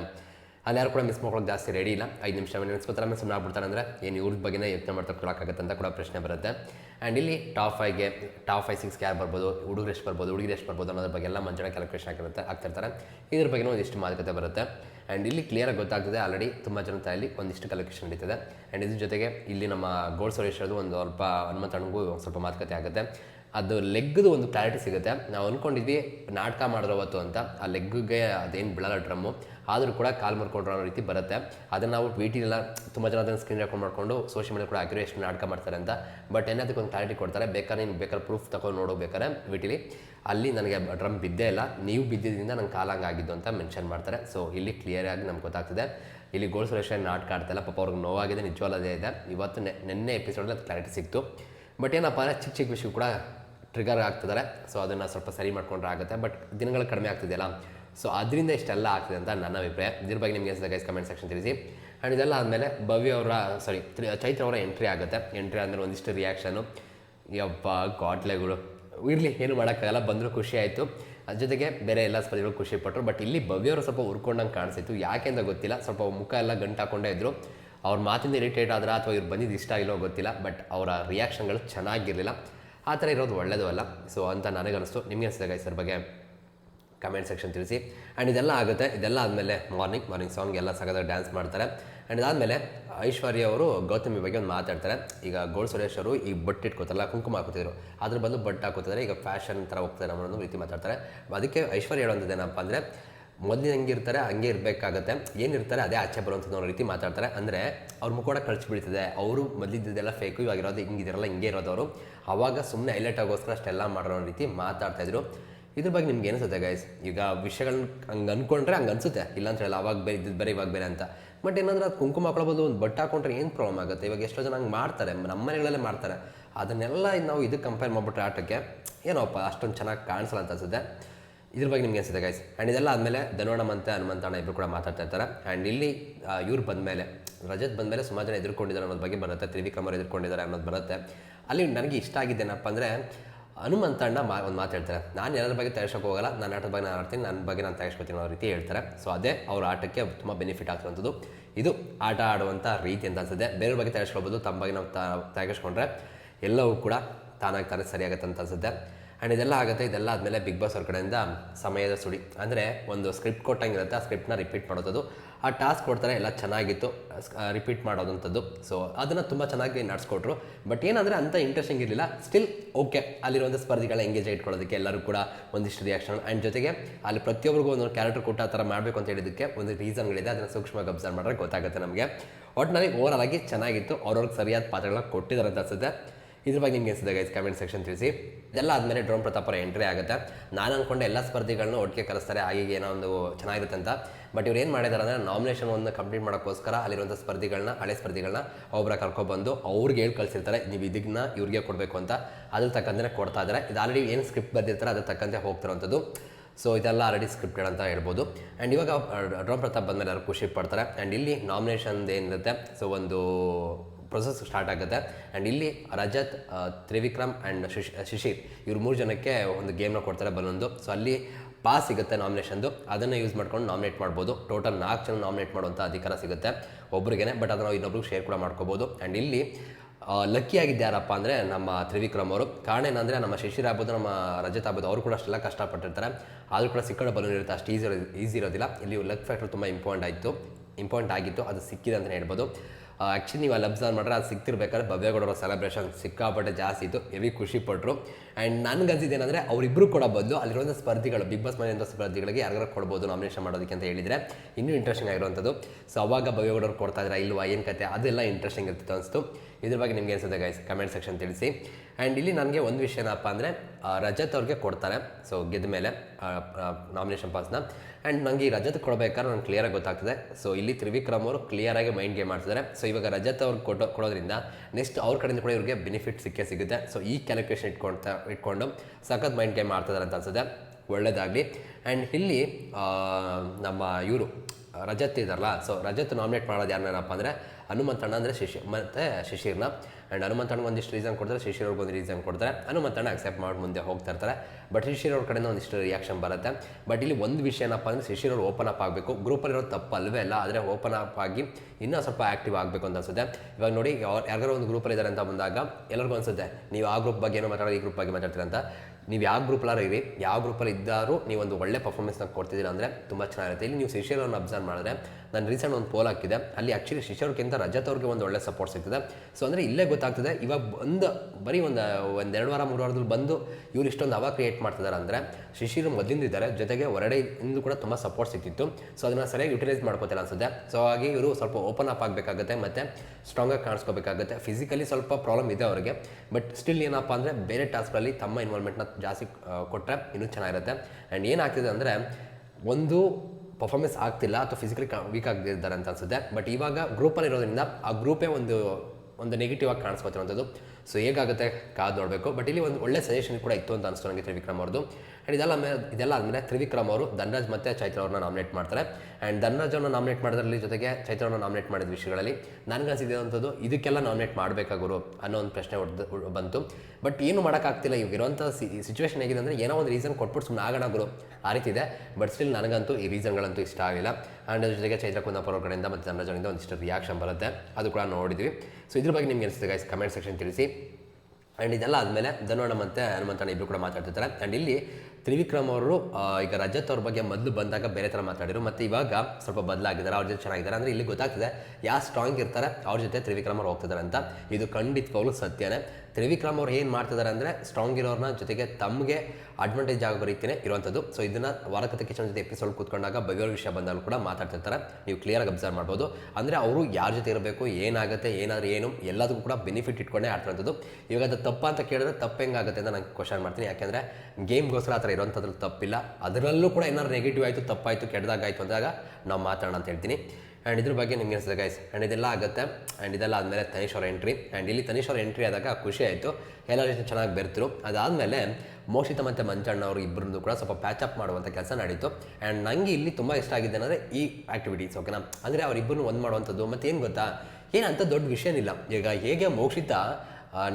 ಅಲ್ಲಿ ಕೂಡ ಮಿಸ್ ಮಾಡ್ಕೊಳ್ಳೋದು ಜಾಸ್ತಿ ರೆಡಿ ಇಲ್ಲ. ಐದು ನಿಮಿಷ ನೆನೆಸ್ಕೊತಾರೆ ಆಮೇಲೆ ಸುಮ್ಮನೆ ಆಗ್ಬಿಡ್ತಾರೆ ಅಂದರೆ ಏನು ಇವ್ರ ಬಗ್ಗೆನೇ ಯೋಚನೆ ಮಾಡ್ತಾ ಕೊಡೋಕ್ಕಾಗತ್ತೆ ಅಂತ ಕೂಡ ಪ್ರಶ್ನೆ ಬರುತ್ತೆ. ಆ್ಯಂಡ್ ಇಲ್ಲಿ ಟಾಪ್ ಫೈವ್ಗೆ ಟಾಪ್ ಫೈವ್ ಸಿಕ್ಸ್ಗೆ ಯಾರು ಬರ್ಬೋದು? ಹುಡುಗರು ಎಷ್ಟು ಬರ್ಬೋದು? ಹುಡುಗಿರು ಎಷ್ಟು ಬರ್ಬೋದು ಅನ್ನೋದ್ರ ಬಗ್ಗೆ ಎಲ್ಲ ಮಂಜಾಣ ಕ್ಯಾಲ್ಕುಲೇಷನ್ ಆಗಿರುತ್ತೆ ಆಗ್ತಿರ್ತಾರೆ ಇದ್ರ ಬಗ್ಗೆ ಒಂದಿಷ್ಟು ಮಾತುಕತೆ ಬರುತ್ತೆ. ಆ್ಯಂಡ್ ಇಲ್ಲಿ ಕ್ಲಿಯರಾಗಿ ಗೊತ್ತಾಗ್ತದೆ ಆಲ್ರೆಡಿ ತುಂಬ ಜನ ತಲೆಯಲ್ಲಿ ಒಂದಿಷ್ಟು ಕಲೆಕ್ಷನ್ ನಡೀತದೆ. ಆ್ಯಂಡ್ ಇದ್ರ ಜೊತೆಗೆ ಇಲ್ಲಿ ನಮ್ಮ ಗೋಲ್ಡ್ ಸುರೇಶ್ರದು ಒಂದು ಸ್ವಲ್ಪ ಹನುಮಂತಣ್ಣಗೂ ಸ್ವಲ್ಪ ಮಾತುಕತೆ ಆಗುತ್ತೆ. ಅದು ಲೆಗ್ದು ಒಂದು ಕ್ಲಾರಿಟಿ ಸಿಗುತ್ತೆ. ನಾವು ಅಂದ್ಕೊಂಡಿದ್ವಿ ನಾಟಕ ಮಾಡಿರೋ ಅವತ್ತು ಅಂತ, ಆ ಲೆಗ್ಗೆ ಅದೇನು ಬೀಳಲ್ಲ ಡ್ರಮ್ಮು. ಆದರೂ ಕೂಡ ಕಾಲ್ ಮಾಡ್ಕೊಂಡ್ರೋ ಅನ್ನೋ ರೀತಿ ಬರುತ್ತೆ. ಅದನ್ನು ನಾವು ವೀಟಿನೆಲ್ಲ ತುಂಬ ಜನ ಅದನ್ನು ಸ್ಕ್ರೀನ್ ರೆಕಾರ್ಡ್ ಮಾಡಿಕೊಂಡು ಸೋಷಿಯಲ್ ಮೀಡಿಯಾ ಕೂಡ ಎಷ್ಟು ನಾಟಕ ಮಾಡ್ತಾರೆ ಅಂತ. ಬಟ್ ಏನಾದಕ್ಕೆ ಒಂದು ಕ್ಲಾರಿಟಿ ಕೊಡ್ತಾರೆ, ಬೇಕಾದ್ರೆ ನೀನು ಬೇಕಾದ್ರೆ ಪ್ರೂಫ್ ತಗೊಂಡು ನೋಡೋಬೇಕಾದ್ರೆ ವೀಟಿಲಿ. ಅಲ್ಲಿ ನನಗೆ ಡ್ರಮ್ ಬಿದ್ದೇ ಇಲ್ಲ. ನೀವು ಬಿದ್ದಿದ್ದರಿಂದ ನಂಗೆ ಕಾಲಂಗೆ ಆಗಿದ್ದು ಅಂತ ಮೆನ್ಷನ್ ಮಾಡ್ತಾರೆ. ಸೊ ಇಲ್ಲಿ ಕ್ಲಿಯರ್ ಆಗಿ ನಮ್ಗೆ ಗೊತ್ತಾಗ್ತದೆ. ಇಲ್ಲಿ ಗೋಲ್ಡ್ ಸುರೇಶನ್ ನಾಟಕ ಆಡ್ತಾಯಿಲ್ಲ ಪಾಪ ಅವ್ರಿಗೆ ನೋವಾಗಿದೆ, ನಿಜವಾಗ್ಲೂ ಅದೇ ಇದೆ. ಇವತ್ತು ನೆನ್ನೆ ಎಪಿಸೋಡಲ್ಲಿ ಅದು ಕ್ಲಾರಿಟಿ ಸಿಕ್ತು. ಬಟ್ ಏನಪ್ಪ ಅಂದರೆ ಚಿಕ್ಕ ಚಿಕ್ಕ ವಿಷಯ ಕೂಡ ಟ್ರಿಗರ್ ಆಗ್ತಿದ್ದಾರೆ ಸೊ ಅದನ್ನು ಸ್ವಲ್ಪ ಸರಿ ಮಾಡ್ಕೊಂಡ್ರೆ ಆಗುತ್ತೆ. ಬಟ್ ದಿನಗಳು ಕಡಿಮೆ ಆಗ್ತಿದೆಯಲ್ಲ. ಸೊ ಅದರಿಂದ ಇಷ್ಟೆಲ್ಲ ಆಗ್ತದೆ ಅಂತ ನನ್ನ ಅಭಿಪ್ರಾಯ. ಇದ್ರ ಬಗ್ಗೆ ನಿಮಗೆ ಅನಿಸಿದ ಗೈಸ್ ಕಮೆಂಟ್ ಸೆಕ್ಷನ್ ತಿಳಿಸಿ. ಆ್ಯಂಡ್ ಇದೆಲ್ಲ ಆದಮೇಲೆ ಭವ್ಯ ಅವರ ಸಾರಿ ಚೈತ್ರ ಅವರ ಎಂಟ್ರಿ ಆಗುತ್ತೆ. ಎಂಟ್ರಿ ಅಂದರೆ ಒಂದಿಷ್ಟು ರಿಯಾಕ್ಷನು ಯಪ್ಪ ಗಾಟ್ಲೆಗಳು ಇರಲಿ, ಏನು ಮಾಡೋಕ್ಕಾಗಲ್ಲ, ಬಂದರೂ ಖುಷಿ ಆಯಿತು. ಅದ್ರ ಜೊತೆಗೆ ಬೇರೆ ಎಲ್ಲ ಸ್ಪರ್ಧಿಗಳು ಖುಷಿ ಪಟ್ಟರು ಬಟ್ ಇಲ್ಲಿ ಭವ್ಯವರು ಸ್ವಲ್ಪ ಉರ್ಕೊಂಡಂಗೆ ಕಾಣಿಸಿತ್ತು. ಯಾಕೆ ಅಂತ ಗೊತ್ತಿಲ್ಲ. ಸ್ವಲ್ಪ ಮುಖ ಎಲ್ಲ ಗಂಟು ಹಾಕೊಂಡೇ ಇದ್ದರು ಅವ್ರ ಮಾತಿಂದ ಇರಿಟೇಟ್ ಆದ್ರೆ ಅಥವಾ ಇವ್ರು ಬಂದಿದ್ದು ಇಷ್ಟ ಆಗಿಲ್ಲೋ ಗೊತ್ತಿಲ್ಲ. ಬಟ್ ಅವರ ರಿಯಾಕ್ಷನ್ಗಳು ಚೆನ್ನಾಗಿರಲಿಲ್ಲ. ಆ ಥರ ಇರೋದು ಒಳ್ಳೆಯದು ಅಲ್ಲ. ಸೊ ಅಂತ ನನಗನ್ನಿಸ್ತು ನಿಮಗೆ ಅನಿಸಿದಾಗ ಅದ್ರ ಬಗ್ಗೆ? ಕಮೆಂಟ್ ಸೆಕ್ಷನ್ ತಿಳಿಸಿ. ಆ್ಯಂಡ್ ಇದೆಲ್ಲ ಆಗುತ್ತೆ. ಇದೆಲ್ಲ ಆದಮೇಲೆ ಮಾರ್ನಿಂಗ್ ಮಾರ್ನಿಂಗ್ ಸಾಂಗ್ ಎಲ್ಲ ಸಗದ ಡ್ಯಾನ್ಸ್ ಮಾಡ್ತಾರೆ. ಆ್ಯಂಡ್ ಇದಾದಮೇಲೆ ಐಶ್ವರ್ಯ ಅವರು ಗೌತಮಿ ಬಗ್ಗೆ ಒಂದು ಮಾತಾಡ್ತಾರೆ. ಈಗ ಗೋಲ್ ಸುರೇಶ್ ಅವರು ಈ ಬಟ್ ಇಟ್ಕೋತಾರಲ್ಲ, ಕುಂಕುಮ ಹಾಕೋತಿದ್ರು ಅದ್ರ ಬದಲು ಬಟ್ ಹಾಕೋತಿದ್ರೆ ಈಗ ಫ್ಯಾಷನ್ ಥರ ಹೋಗ್ತಾರೆ ಅನ್ನೋ ರೀತಿ ಮಾತಾಡ್ತಾರೆ. ಅದಕ್ಕೆ ಐಶ್ವರ್ಯ ಹೇಳೋಂಥದ್ದು ಏನಪ್ಪ ಅಂದರೆ ಮೊದಲು ಹೆಂಗಿರ್ತಾರೆ ಹಂಗೆ ಇರಬೇಕಾಗತ್ತೆ. ಏನಿರ್ತಾರೆ ಅದೇ ಆಚೆ ಬರುವಂಥದ್ದು ಅನ್ನೋ ರೀತಿ ಮಾತಾಡ್ತಾರೆ. ಅಂದರೆ ಅವ್ರ ಮುಖ ಕೂಡ ಕಳ್ಸಿ ಬೀಳ್ತಿದೆ ಅವರು ಮೊದಲಿದ್ದೆಲ್ಲ ಫೇಕು ಇವಾಗಿರೋದು ಹಿಂಗಿದಿರಲ್ಲ, ಹಿಂಗೆ ಇರೋದವರು ಅವಾಗ ಸುಮ್ಮನೆ ಹೈಲೈಟ್ ಆಗೋಸ್ಕರ ಅಷ್ಟೆಲ್ಲ ಮಾಡೋ ರೀತಿ ಮಾತಾಡ್ತಾಯಿದ್ರು ಇದ್ರ ಬಗ್ಗೆ ನಿಮ್ಗೆ ಅನಿಸುತ್ತೆ ಗೈಸ್ ಈಗ ವಿಷಯಗಳನ್ನ ಹಂಗೆ ಅಂದ್ಕೊಂಡ್ರೆ ಹಂಗೆ ಅನಿಸುತ್ತೆ. ಇಲ್ಲ ಅಂತ ಹೇಳಲ್ಲ ಅವಾಗ ಬೇರೆ ಇದ್ದು ಬೇರೆ ಇವಾಗ ಬೇರೆ ಅಂತ. ಬಟ್ ಏನಂದ್ರೆ ಅದು ಕುಂಕುಮ ಹಾಕೊಳ್ಳೋದು ಒಂದು ಬಟ್ಟೆ ಹಾಕೊಂಡ್ರೆ ಏನು ಪ್ರಾಬ್ಲಮ್ ಆಗುತ್ತೆ? ಇವಾಗ ಎಷ್ಟೋ ಜನ ಹಂಗೆ ಮಾಡ್ತಾರೆ ನಮ್ಮ ಮನೆಗಳಲ್ಲೇ ಮಾಡ್ತಾರೆ. ಅದನ್ನೆಲ್ಲ ನಾವು ಇದಕ್ಕೆ ಕಂಪೇರ್ ಮಾಡಿಬಿಟ್ರೆ ಆಟಕ್ಕೆ ಏನೋಪ್ಪ, ಅಷ್ಟೊಂದು ಚೆನ್ನಾಗಿ ಕಾಣಿಸಲ್ಲ ಅಂತ ಅನ್ಸುತ್ತೆ. ಇದ್ರ ಬಗ್ಗೆ ನಿಮ್ಗೆ ಅನಿಸುತ್ತೆ ಗೈಸ್ ಆ್ಯಂಡ್ ಇದೆಲ್ಲ ಆದಮೇಲೆ ಧನೋಣ ಮತ್ತು ಹನುಮಂತಣ್ಣ ಇಬ್ಬರು ಕೂಡ ಮಾತಾಡ್ತಾ ಇರ್ತಾರೆ. ಆ್ಯಂಡ್ ಇಲ್ಲಿ ಇವ್ರು ಬಂದಮೇಲೆ, ರಜತ್ ಬಂದಮೇಲೆ ಸುಮಾರು ಜನ ಎದುರ್ಕೊಂಡಿದ್ದಾರೆ ಅನ್ನೋದ್ರ ಬಗ್ಗೆ ಬರುತ್ತೆ. ತ್ರಿವಿಕ್ರಮ್ ಅವ್ರು ಎದುರ್ಕೊಂಡಿದ್ದಾರೆ ಅನ್ನೋದು ಬರುತ್ತೆ. ಅಲ್ಲಿ ನನಗೆ ಇಷ್ಟ ಆಗಿದ್ದೇನಪ್ಪ ಅಂದರೆ ಹನುಮಂತಣ್ಣ ಮಾ ಒಂದು ಮಾತು ಹೇಳ್ತಾರೆ. ನಾನು ಎಲ್ಲರ ಬಗ್ಗೆ ತಯಾರಿಸೋಕೆ ಹೋಗಲ್ಲ ನನ್ನ ಆಟದ ಬಗ್ಗೆ ನಾನು ಆಡ್ತೀನಿ ನನ್ನ ಬಗ್ಗೆ ನಾನು ತಯಾರಿಸ್ಕೊತೀನಿ ಅನ್ನೋ ರೀತಿ ಹೇಳ್ತಾರೆ. ಸೊ ಅದೇ ಅವ್ರ ಆಟಕ್ಕೆ ತುಂಬ ಬೆನಿಫಿಟ್ ಆಗ್ತಿರೋಂಥದ್ದು ಇದು ಆಟ ಆಡುವಂಥ ರೀತಿ ಅಂತ ಅನ್ಸುತ್ತೆ. ಬೇರೆಯವ್ರ ಬಗ್ಗೆ ತಯಾರಿಸ್ಕೊಳ್ಬೋದು, ತಮ್ಮ ಬಗ್ಗೆ ನಾವು ತಯಾರಿಸ್ಕೊಂಡ್ರೆ ಎಲ್ಲವೂ ಕೂಡ ತಾನಾಗಿ ತಾನೇ ಸರಿಯಾಗುತ್ತೆ ಅಂತ ಅನ್ಸುತ್ತೆ. ಆ್ಯಂಡ್ ಇದೆಲ್ಲ ಆಗುತ್ತೆ, ಇದೆಲ್ಲ ಆದಮೇಲೆ ಬಿಗ್ ಬಾಸ್ ಅವ್ರ ಕಡೆಯಿಂದ ಸಮಯದ ಸುಡಿ. ಅಂದರೆ ಒಂದು ಸ್ಕ್ರಿಪ್ಟ್ ಕೊಟ್ಟಂಗಿರುತ್ತೆ ಆ ಸ್ಕ್ರಿಪ್ಟನ್ನ ರಿಪೀಟ್ ಮಾಡೋದು ಆ ಟಾಸ್ಕ್ ಕೊಡ್ತಾರೆ ಎಲ್ಲ ಚೆನ್ನಾಗಿತ್ತು. ರಿಪೀಟ್ ಮಾಡೋದಂಥದ್ದು. ಸೊ ಅದನ್ನು ತುಂಬ ಚೆನ್ನಾಗಿ ನಡೆಸ್ಕೊಟ್ರು. ಬಟ್ ಏನಂದರೆ ಅಂಥ ಇಂಟ್ರೆಸ್ಟಿಂಗ್ ಇರಲಿಲ್ಲ ಸ್ಟಿಲ್ ಓಕೆ ಅಲ್ಲಿರುವಂಥ ಸ್ಪರ್ಧಿಗಳ ಎಂಗೇಜ್ ಇಟ್ಕೊಳ್ಳೋದಕ್ಕೆ ಎಲ್ಲರೂ ಕೂಡ ಒಂದಿಷ್ಟು ರಿಯಾಕ್ಷನ್ ಆ್ಯಂಡ್ ಜೊತೆಗೆ ಅಲ್ಲಿ ಪ್ರತಿಯೊಬ್ಬರಿಗೂ ಒಂದು ಕ್ಯಾರೆಕ್ಟರ್ ಕೊಟ್ಟು ಆ ಥರ ಮಾಡಬೇಕು ಅಂತ ಹೇಳಿದ್ದಕ್ಕೆ ಒಂದು ರೀಸನ್ಗಳಿದೆ ಅದನ್ನು ಸೂಕ್ಷ್ಮವಾಗಿ ಅಬ್ಸರ್ವ್ ಮಾಡಿದ್ರೆ ಗೊತ್ತಾಗುತ್ತೆ ನಮಗೆ. ಒಟ್ಟಿನಲ್ಲಿ ಓವರಾಲ್ ಆಗಿ ಚೆನ್ನಾಗಿತ್ತು. ಅವ್ರವ್ರಿಗೆ ಸರಿಯಾದ ಪಾತ್ರಗಳನ್ನ ಕೊಟ್ಟಿದ್ದಾರೆ ಅಂತ ಅನ್ಸುತ್ತೆ. ಇದ್ರ ಬಗ್ಗೆ ನಿಮ್ಗೆ ಅನಿಸಿದೆ ಗೈಸ್ ಕಮೆಂಟ್ ಸೆಕ್ಷನ್ ತಿಳಿಸಿ. ಇದೆಲ್ಲ ಆದಮೇಲೆ ಡ್ರೋನ್ ಪ್ರತಾಪರ ಎಂಟ್ರಿ ಆಗುತ್ತೆ. ನಾನು ಅಂದ್ಕೊಂಡೆ ಎಲ್ಲ ಸ್ಪರ್ಧಿಗಳನ್ನ ಒಟ್ಟಿಗೆ ಕರೆಸ್ತಾರೆ ಹಾಗೆ ಏನೋ ಒಂದು ಚೆನ್ನಾಗಿರುತ್ತೆ ಅಂತ. ಬಟ್ ಇವ್ರು ಏನು ಮಾಡಿದ್ದಾರೆ ಅಂದರೆ ನಾಮಿನೇಷನ್ ಒಂದು ಕಂಪ್ಲೀಟ್ ಮಾಡೋಕ್ಕೋಸ್ಕರ ಅಲ್ಲಿರುವಂಥ ಸ್ಪರ್ಧಿಗಳನ್ನ ಹಳೆ ಸ್ಪರ್ಧಿಗಳನ್ನ ಒಬ್ಬರ ಕರ್ಕೊಬಂದು ಅವ್ರಿಗೆ ಹೇಳಿ ಕಳಿಸಿರ್ತಾರೆ, ನೀವು ಇದನ್ನ ಇವ್ರಿಗೆ ಕೊಡಬೇಕು ಅಂತ. ಅದ್ರ ತಕ್ಕಂತೆ ಕೊಡ್ತಾ ಇದ್ದಾರೆ ಇದು ಆಲ್ರೆಡಿ ಏನು ಸ್ಕ್ರಿಪ್ಟ್ ಬರ್ದಿರ್ತಾರೆ ಅದ್ರ ತಕ್ಕಂತೆ ಹೋಗ್ತಿರೋಂಥದ್ದು. ಸೊ ಇದೆಲ್ಲ ಆಲ್ರೆಡಿ ಸ್ಕ್ರಿಪ್ಟೆಡ್ ಅಂತ ಹೇಳ್ಬೋದು. ಆ್ಯಂಡ್ ಇವಾಗ ಡ್ರೋನ್ ಪ್ರತಾಪ್ ಬಂದಮೇಲೆ ಎಲ್ಲರೂ ಖುಷಿ ಪಡ್ತಾರೆ. ಆ್ಯಂಡ್ ಇಲ್ಲಿ ನಾಮಿನೇಷನ್ದು ಏನಿರುತ್ತೆ? ಸೊ ಒಂದು ಪ್ರೊಸೆಸ್ ಸ್ಟಾರ್ಟ್ ಆಗುತ್ತೆ. ಆ್ಯಂಡ್ ಇಲ್ಲಿ ರಜತ್ ತ್ರಿವಿಕ್ರಮ್ ಆ್ಯಂಡ್ ಶಿಶಿ, ಶಿಶಿರ್ ಇವ್ರು ಮೂರು ಜನಕ್ಕೆ ಒಂದು ಗೇಮ್ನ ಕೊಡ್ತಾರೆ ಬಲ್ಲೊಂದು ಸೊ ಅಲ್ಲಿ ಪಾಸ್ ಸಿಗುತ್ತೆ ನಾಮಿನೇಷನ್ದು ಅದನ್ನು ಯೂಸ್ ಮಾಡ್ಕೊಂಡು ನಾಮಿನೇಟ್ ಮಾಡ್ಬೋದು. ಟೋಟಲ್ ನಾಲ್ಕು ಜನ ನಾಮಿನೇಟ್ ಮಾಡುವಂಥ ಅಧಿಕಾರ ಸಿಗುತ್ತೆ ಒಬ್ರಿಗೇನೆ ಬಟ್ ಅದನ್ನು ಇನ್ನೊಬ್ರಿಗೆ ಶೇರ್ ಕೂಡ ಮಾಡ್ಕೋಬೋದು. ಆ್ಯಂಡ್ ಇಲ್ಲಿ ಲಕ್ಕಿ ಆಗಿದ್ದು ಯಾರಪ್ಪ ಅಂದರೆ ನಮ್ಮ ತ್ರಿವಿಕ್ರಮ್ ಅವರು. ಕಾರಣ ಏನಂದರೆ ನಮ್ಮ ಶಿಶಿರ್ ಆಗ್ಬೋದು, ನಮ್ಮ ರಜತ್ ಆಗ್ಬೋದು, ಅವರು ಕೂಡ ಅಷ್ಟೆಲ್ಲ ಕಷ್ಟಪಟ್ಟಿರ್ತಾರೆ. ಆದರೂ ಕೂಡ ಸಿಕ್ಕಡ ಬಲೂನ್ ಇರುತ್ತೆ, ಅಷ್ಟು ಈಸಿ ಈಸಿ ಇರೋದಿಲ್ಲ. ಇಲ್ಲಿ ಲಕ್ ಫ್ಯಾಕ್ಟರ್ ತುಂಬ ಇಂಪಾರ್ಟೆಂಟ್ ಆಯಿತು. ಇಂಪಾರ್ಟೆಂಟ್ ಆಗಿತ್ತು, ಅದು ಸಿಕ್ಕಿದೆ ಅಂತಲೇ ಹೇಳ್ಬೋದು. ಆ್ಯಕ್ಚುಲಿ ನೀವು ಅಲ್ಲಿ ಅಬ್ಸರ್ವ್ ಮಾಡ್ರೆ ಅದು ಸಿಕ್ತಿರ್ಬೇಕಾದ್ರೆ ಭವ್ಯಗೌಡರ ಸೆಲೆಬ್ರೇಷನ್ ಸಿಕ್ಕಾಪಟ್ಟೆ ಜಾಸ್ತಿ ಇತ್ತು. ಹೆವಿ ಖುಷಿ ಪಟ್ಟರು ಆ್ಯಂಡ್ ನನಗನ್ಸಿದ್ದು ಏನಂದರೆ ಅವರಿಬ್ಬರು ಕೂಡ ಬದಲು ಅಲ್ಲಿರುವಂಥ ಸ್ಪರ್ಧಿಗಳು ಬಿಗ್ ಬಾಸ್ ಮನೆಯಂಥ ಸ್ಪರ್ಧಿಗಳಿಗೆ ಯಾರಿಗಾರು ಕೊಡ್ಬೋದು ನಾಮಿನೇಷನ್ ಮಾಡೋದಕ್ಕೆ ಅಂತ ಹೇಳಿದರೆ ಇನ್ನೂ ಇಂಟ್ರೆಸ್ಟಿಂಗ್ ಆಗಿರುವಂಥದ್ದು. ಸೊ ಅವಾಗ ಭವ್ಯಗೌಡರು ಕೊಡ್ತಾ ಇದ್ರೆ, ಇಲ್ವಾ, ಏನು ಕತೆ? ಅದೆಲ್ಲ ಇಂಟ್ರೆಸ್ಟಿಂಗ್ ಇರ್ತಿತ್ತು ಅನಿಸ್ತು. ಇದ್ರ ಬಗ್ಗೆ ನಿಮ್ಗೆ ಅನ್ಸುತ್ತೆ ಗೈಸ್ ಕಮೆಂಟ್ ಸೆಕ್ಷನ್ ತಿಳಿಸಿ. ಆ್ಯಂಡ್ ಇಲ್ಲಿ ನನಗೆ ಒಂದು ವಿಷಯ ಏನಪ್ಪ ಅಂದರೆ ರಜತ್ ಅವ್ರಿಗೆ ಕೊಡ್ತಾರೆ. ಸೊ ಗೆದ್ದ ಮೇಲೆ ನಾಮಿನೇಷನ್ ಪಾಸ್ನ ಆ್ಯಂಡ್ ನನಗೆ ಈ ರಜತ್ ಕೊಡಬೇಕಾದ್ರೆ ನನಗೆ ಕ್ಲಿಯರಾಗಿ ಗೊತ್ತಾಗ್ತದೆ. ಸೊ ಇಲ್ಲಿ ತ್ರಿವಿಕ್ರಮ್ ಅವರು ಕ್ಲಿಯರಾಗಿ ಮೈಂಡ್ ಗೇಮ್ ಮಾಡ್ತಿದ್ದಾರೆ ಸೊ ಇವಾಗ ರಜತ್ ಅವ್ರಿಗೆ ಕೊಟ್ಟು ಕೊಡೋದ್ರಿಂದ ನೆಕ್ಸ್ಟ್ ಅವ್ರ ಕಡೆಯಿಂದ ಕೂಡ ಇವ್ರಿಗೆ ಬೆನಿಫಿಟ್ ಸಿಕ್ಕೇ ಸಿಗುತ್ತೆ. ಸೊ ಈ ಕ್ಯಾಲ್ಕುಲೇಷನ್ ಇಟ್ಕೊಳ್ತಾ ಇಟ್ಕೊಂಡು ಸಖತ್ ಮೈಂಡ್ ಗೇಮ್ ಮಾಡ್ತಿದ್ದಾರೆ ಅಂತ ಅನ್ಸುತ್ತೆ. ಒಳ್ಳೇದಾಗಲಿ. ಆ್ಯಂಡ್ ಇಲ್ಲಿ ನಮ್ಮ ಇವರು ರಜತ್ ಇದಾರಲ್ಲ ಸೊ ರಜತ್ ನಾಮಿನೇಟ್ ಮಾಡೋದು ಯಾರನ್ನಪ್ಪ ಅಂದರೆ ಹನುಮಂತಣ್ಣ ಅಂದರೆ ಶಿಶಿ, ಮತ್ತು ಶಿಶಿರ್ನ. ಆ್ಯಂಡ್ ಹನುಮಂತಣ್ಣ ಒಂದಿಷ್ಟು ರೀಸನ್ ಕೊಡ್ತಾರೆ, ಶಿಶಿರ್ ಅವ್ರಿಗೆ ಒಂದು ರೀಸನ್ ಕೊಡ್ತಾರೆ. ಹನುಮಂತಣ್ಣ ಅಕ್ಸೆಪ್ಟ್ ಮಾಡಿ ಮುಂದೆ ಹೋಗ್ತಾ ಇರ್ತಾರೆ. ಬಟ್ ಶಿಶಿರ್ ಅವ್ರ ಕಡೆಯಿಂದ ಒಂದಿಷ್ಟು ರಿಯಾಕ್ಷನ್ ಬರುತ್ತೆ. ಬಟ್ ಇಲ್ಲಿ ಒಂದು ವಿಷಯ ಏನಪ್ಪ ಅಂದರೆ ಶಿಶಿರ್ ಅವ್ರು ಓಪನ್ ಅಪ್ ಆಗಬೇಕು. ಗ್ರೂಪಲ್ಲಿರೋ ತಪ್ಪು ಅಲ್ವೇ ಅಲ್ಲ, ಆದರೆ ಓಪನ್ ಅಪ್ ಆಗಿ ಇನ್ನೂ ಸ್ವಲ್ಪ ಆ್ಯಕ್ಟಿವ್ ಆಗಬೇಕು ಅಂತ ಅನ್ಸುತ್ತೆ. ಇವಾಗ ನೋಡಿ ಅವ್ರು ಯಾರಿಗಾರು ಒಂದು ಗ್ರೂಪಲ್ಲಿ ಇದ್ದಾರೆ ಅಂತ ಬಂದಾಗ ಎಲ್ಲರಿಗೂ ಅನ್ಸುತ್ತೆ, ನೀವು ಆ ಗ್ರೂಪ್ ಬಗ್ಗೆ ಏನೋ ಮಾತಾಡೋದು, ಈ ಗ್ರೂಪ್ ಬಗ್ಗೆ ಮಾತಾಡ್ತೀರ ಅಂತ. ನೀವು ಯಾವ ಗ್ರೂಪಲ್ಲಾರ ಇರಿ, ಯಾವ ಗ್ರೂಪಲ್ಲಿ ಇದ್ದಾರೂ ನೀವು ಒಂದು ಒಳ್ಳೆ ಪರ್ಫಾರ್ಮೆನ್ಸ್ನ ಕೊಡ್ತಿದ್ದೀರಾ ಅಂದರೆ ತುಂಬ ಚೆನ್ನಾಗಿರುತ್ತೆ. ಇಲ್ಲಿ ನೀವು ಅವ್ರನ್ನ ಅಬ್ಸರ್ವ್ ಮಾಡಿದ್ರೆ ನಾನು ರೀಸೆಂಟ್ ಒಂದು ಪೋಲ್ ಹಾಕಿದೆ. ಅಲ್ಲಿ ಆ್ಯಕ್ಚುಲಿ ಶಿಷ್ಯರ್ಗಿಂತ ರಜತ್ ಅವ್ರಿಗೆ ಒಂದು ಒಳ್ಳೆ ಸಪೋರ್ಟ್ ಸಿಗ್ತದೆ. ಸೊ ಅಂದರೆ ಇಲ್ಲೇ ಗೊತ್ತಾಗ್ತದೆ, ಇವಾಗ ಒಂದು ಬರೀ ಒಂದು ಒಂದು ಎರಡು ವಾರ, ಮೂರು ವಾರದಲ್ಲಿ ಬಂದು ಇವ್ರು ಇಷ್ಟೊಂದು ಹವಾ ಕ್ರಿಯೇಟ್ ಮಾಡ್ತಿದ್ದಾರೆ ಅಂದರೆ ಶಿಶಿರ್ ಮೊದಲಿಂದ ಇದ್ದಾರೆ, ಜೊತೆಗೆ ಹೊರಡೆ ಇಂದು ಕೂಡ ತುಂಬ ಸಪೋರ್ಟ್ ಸಿಕ್ತಿತ್ತು. ಸೊ ಅದನ್ನು ಸರಿಯಾಗಿ ಯುಟಿಲೈಸ್ ಮಾಡ್ಕೋತಾರೆ ಅನ್ಸುತ್ತೆ. ಸೊ ಹಾಗಾಗಿ ಇವರು ಸ್ವಲ್ಪ ಓಪನ್ ಅಪ್ ಆಗಬೇಕಾಗುತ್ತೆ, ಮತ್ತು ಸ್ಟ್ರಾಂಗಾಗಿ ಕಾಣಿಸ್ಕೋಬೇಕಾಗುತ್ತೆ. ಫಿಸಿಕಲಿ ಸ್ವಲ್ಪ ಪ್ರಾಬ್ಲಮ್ ಇದೆ ಅವರಿಗೆ ಬಟ್ ಸ್ಟಿಲ್ ಏನಪ್ಪ ಅಂದರೆ ಬೇರೆ ಟಾಸ್ಕ್ಗಳಲ್ಲಿ ತಮ್ಮ ಇನ್ವಾಲ್ವ್ಮೆಂಟ್ನ ಜಾಸ್ತಿ ಕೊಟ್ಟರೆ ಇನ್ನೂ ಚೆನ್ನಾಗಿರುತ್ತೆ. ಆ್ಯಂಡ್ ಏನಾಗ್ತಿದೆ ಅಂದರೆ ಒಂದು ಪರ್ಫಾರ್ಮೆನ್ಸ್ ಆಗ್ತಿಲ್ಲ ಅಥವಾ ಫಿಸಿಕಲಿ ವೀಕ್ ಆಗದಿದ್ದಾರೆ ಅಂತ ಅನ್ಸುತ್ತೆ. ಬಟ್ ಇವಾಗ ಗ್ರೂಪಲ್ಲಿ ಇರೋದ್ರಿಂದ ಆ ಗ್ರೂಪೇ ಒಂದು ಒಂದು ನೆಗೆಟಿವ್ ಆಗಿ ಕಾಣಿಸ್ಕೊತಿರೋಂಥದ್ದು ಸೊ ಹೇಗಾಗುತ್ತೆ? ಕಾದು ನೋಡಬೇಕು. ಬಟ್ ಇಲ್ಲಿ ಒಂದು ಒಳ್ಳೆ ಸಜೆಷನ್ ಕೂಡ ಇತ್ತು ಅಂತ ಅನಿಸ್ತು ನನಗೆ ತ್ರಿವಿಕ್ರಮ್ ಅವ್ರದ್ದು ಆ್ಯಂಡ್ ಇದೆಲ್ಲ ಇದೆಲ್ಲ ಆದಮೇಲೆ ತ್ರಿವಿಕ್ರಮ್ ಅವರು ಧನರಾಜ್ ಮತ್ತು ಚೈತ್ರ ಅವ್ರನ್ನ ನಾಮಿನೇಟ್ ಮಾಡ್ತಾರೆ. ಆ್ಯಂಡ್ ಧನರಾಜ್ ಅವ್ರನ್ನ ನಾಮಿನೇಟ್ ಮಾಡೋದ್ರಲ್ಲಿ ಜೊತೆಗೆ ಚೈತ್ರ ಅವ್ರನ್ನ ನಾಮಿನೇಟ್ ಮಾಡಿದ ವಿಷಯಗಳಲ್ಲಿ ನನಗನ್ಸಿದಂಥದ್ದು ಇದಕ್ಕೆಲ್ಲ ನಾಮಿನೇಟ್ ಮಾಡಬೇಕಾಗೋರು ಅನ್ನೋ ಒಂದು ಪ್ರಶ್ನೆ ಹೊಡೆದು ಬಂತು. ಬಟ್ ಏನು ಮಾಡೋಕ್ಕಾಗ್ತಿಲ್ಲ ಇವಾಗ ಸಿ ಸಿಚುವೇಶನ್ ಹೇಗಿದೆ ಅಂದರೆ ಏನೋ ಒಂದು ರೀಸನ್ ಕೊಟ್ಬಿಟ್ಟು ಸುಮ್ಮನೆ ಆಗೋಣ ಗುರು. ಆ ರೀತಿ ಇದೆ. ಬಟ್ ಸ್ಟಿಲ್ ನನಗಂತೂ ಈ ರೀಸನ್ಗಳಂತೂ ಇಷ್ಟ ಆಗಿಲ್ಲ. ಆ್ಯಂಡ್ ಅದ್ರ ಜೊತೆಗೆ ಚೈತ್ರ ಕುಂದಾಪುರ ಕಡೆಯಿಂದ ಮತ್ತು ಧನರಾಜ್ ಅವರಿಂದ ಒಂದಿಷ್ಟು ರಿಯಾಕ್ಷನ್ ಬರುತ್ತೆ. ಅದು ಕೂಡ ನೋಡಿದ್ವಿ. ಸೊ ಇದ್ರ ಬಗ್ಗೆ ನಿಮ್ಗೆ ಅನಿಸುತ್ತೆ ಗೈಸ್ ಕಮೆಂಟ್ ಸೆಕ್ಷನ್ ತಿಳಿಸಿ. ಆ್ಯಂಡ್ ಇದೆಲ್ಲ ಆದಮೇಲೆ ಧನೋಣ ಮತ್ತು ಹನುಮಂತಣ್ಣ ಇಬ್ಬರು ಕೂಡ ಮಾತಾಡ್ತಿರ್ತಾರೆ. ಆ್ಯಂಡ್ ಇಲ್ಲಿ ತ್ರಿವಿಕ್ರಮ್ ಅವರು ಈಗ ರಜತ್ ಅವ್ರ ಬಗ್ಗೆ ಮೊದಲು ಬಂದಾಗ ಬೇರೆ ಥರ ಮಾತಾಡಿದ್ರು, ಮತ್ತು ಇವಾಗ ಸ್ವಲ್ಪ ಬದಲಾಗಿದ್ದಾರೆ, ಅವ್ರ ಜೊತೆ ಚೆನ್ನಾಗಿದ್ದಾರೆ. ಅಂದರೆ ಇಲ್ಲಿ ಗೊತ್ತಾಗ್ತದೆ, ಯಾರು ಸ್ಟ್ರಾಂಗ್ ಇರ್ತಾರೆ, ಅವ್ರ ಜೊತೆ ತ್ರಿವಿಕ್ರಮ್ ಅವ್ರು ಹೋಗ್ತಿದ್ದಾರೆ ಅಂತ ಇದು ಖಂಡಿತವಾಗ್ಲೂ ಸತ್ಯನೇ. ತ್ರಿವಿಕ್ರಮ್ ಅವ್ರು ಏನು ಮಾಡ್ತಿದ್ದಾರೆ ಅಂದರೆ ಸ್ಟ್ರಾಂಗ್ ಇರೋರ್ನ ಜೊತೆಗೆ ತಮಗೆ ಅಡ್ವಾಂಟೇಜ್ ಆಗೋ ರೀತಿಯೇ ಇರುವಂಥದ್ದು. ಸೊ ಇದನ್ನು ವಾರಕತೆ ಕಿಚನ್ ಜೊತೆ ಎಪಿಸೋಡ್ ಕೂತ್ಕೊಂಡಾಗ ಬಗೆಯವ್ರ ವಿಷಯ ಬಂದಾಗ ಕೂಡ ಮಾತಾಡ್ತಿರ್ತಾರೆ. ನೀವು ಕ್ಲಿಯರಾಗಿ ಅಬ್ಸರ್ವ್ ಮಾಡ್ಬೋದು. ಅಂದರೆ ಅವರು ಯಾರ ಜೊತೆ ಇರಬೇಕು, ಏನಾಗುತ್ತೆ, ಏನಾದರೂ ಏನು, ಎಲ್ಲದಕ್ಕೂ ಕೂಡ ಬೆನಿಫಿಟ್ ಇಟ್ಕೊಂಡೇ ಆಡ್ತಿರೋಂಥದ್ದು. ಇವಾಗ ಅದು ತಪ್ಪ ಅಂತ ಕೇಳಿದ್ರೆ ತಪ್ಪು ಹೆಂಗಾಗುತ್ತೆ ಅಂತ ನಾನು ಕ್ವಶನ್ ಮಾಡ್ತೀನಿ. ಯಾಕೆಂದರೆ ಗೇಮ್ಗೋಸ್ಕರ ಆ ಥರ ಇರೋಂಥದ್ರಲ್ಲಿ ತಪ್ಪಿಲ್ಲ. ಅದರಲ್ಲೂ ಕೂಡ ಏನಾದ್ರು ನೆಗೆಟಿವ್ ಆಯಿತು, ತಪ್ಪಾಯಿತು, ಕೆಟ್ಟದಾಗಾಯಿತು ಅಂದಾಗ ನಾವು ಮಾತಾಡೋಣ ಅಂತ ಹೇಳ್ತೀನಿ. ಆ್ಯಂಡ್ ಇದ್ರ ಬಗ್ಗೆ ನಿಮ್ಗೆ ಅನಿಸ್ತದೆ ಗೈಸ್ ಆ್ಯಂಡ್ ಇದೆಲ್ಲ ಆಗುತ್ತೆ. ಆ್ಯಂಡ್ ಇದೆಲ್ಲ ಆದಮೇಲೆ ತನೀಶ್ ಅವರ ಎಂಟ್ರಿ ಆ್ಯಂಡ್ ಇಲ್ಲಿ ತನೀಶ್ ಅವರ ಎಂಟ್ರಿ ಆದಾಗ ಖುಷಿ ಆಯಿತು. ಎಲ್ಲರೂ ಎಷ್ಟು ಚೆನ್ನಾಗಿ ಬೆರ್ತರು. ಅದಾದಮೇಲೆ ಮೋಷಿತ ಮತ್ತು ಮಂಚಣ್ಣ ಅವರು ಇಬ್ಬರದ್ದು ಕೂಡ ಸ್ವಲ್ಪ ಪ್ಯಾಚ್ ಅಪ್ ಮಾಡುವಂಥ ಕೆಲಸ ನಡೀತು. ಆ್ಯಂಡ್ ನನಗೆ ಇಲ್ಲಿ ತುಂಬ ಇಷ್ಟ ಆಗಿದೆ ಅಂದರೆ ಈ ಆ್ಯಕ್ಟಿವಿಟೀಸ್ ಓಕೆನಾ ಅಂದರೆ ಅವರಿಬ್ಬರನ್ನು ಒಂದು ಮಾಡುವಂಥದ್ದು. ಮತ್ತು ಏನು ಗೊತ್ತಾ? ಏನಂತ ದೊಡ್ಡ ವಿಷಯನಿಲ್ಲ. ಈಗ ಹೇಗೆ ಮೋಕ್ಷಿತ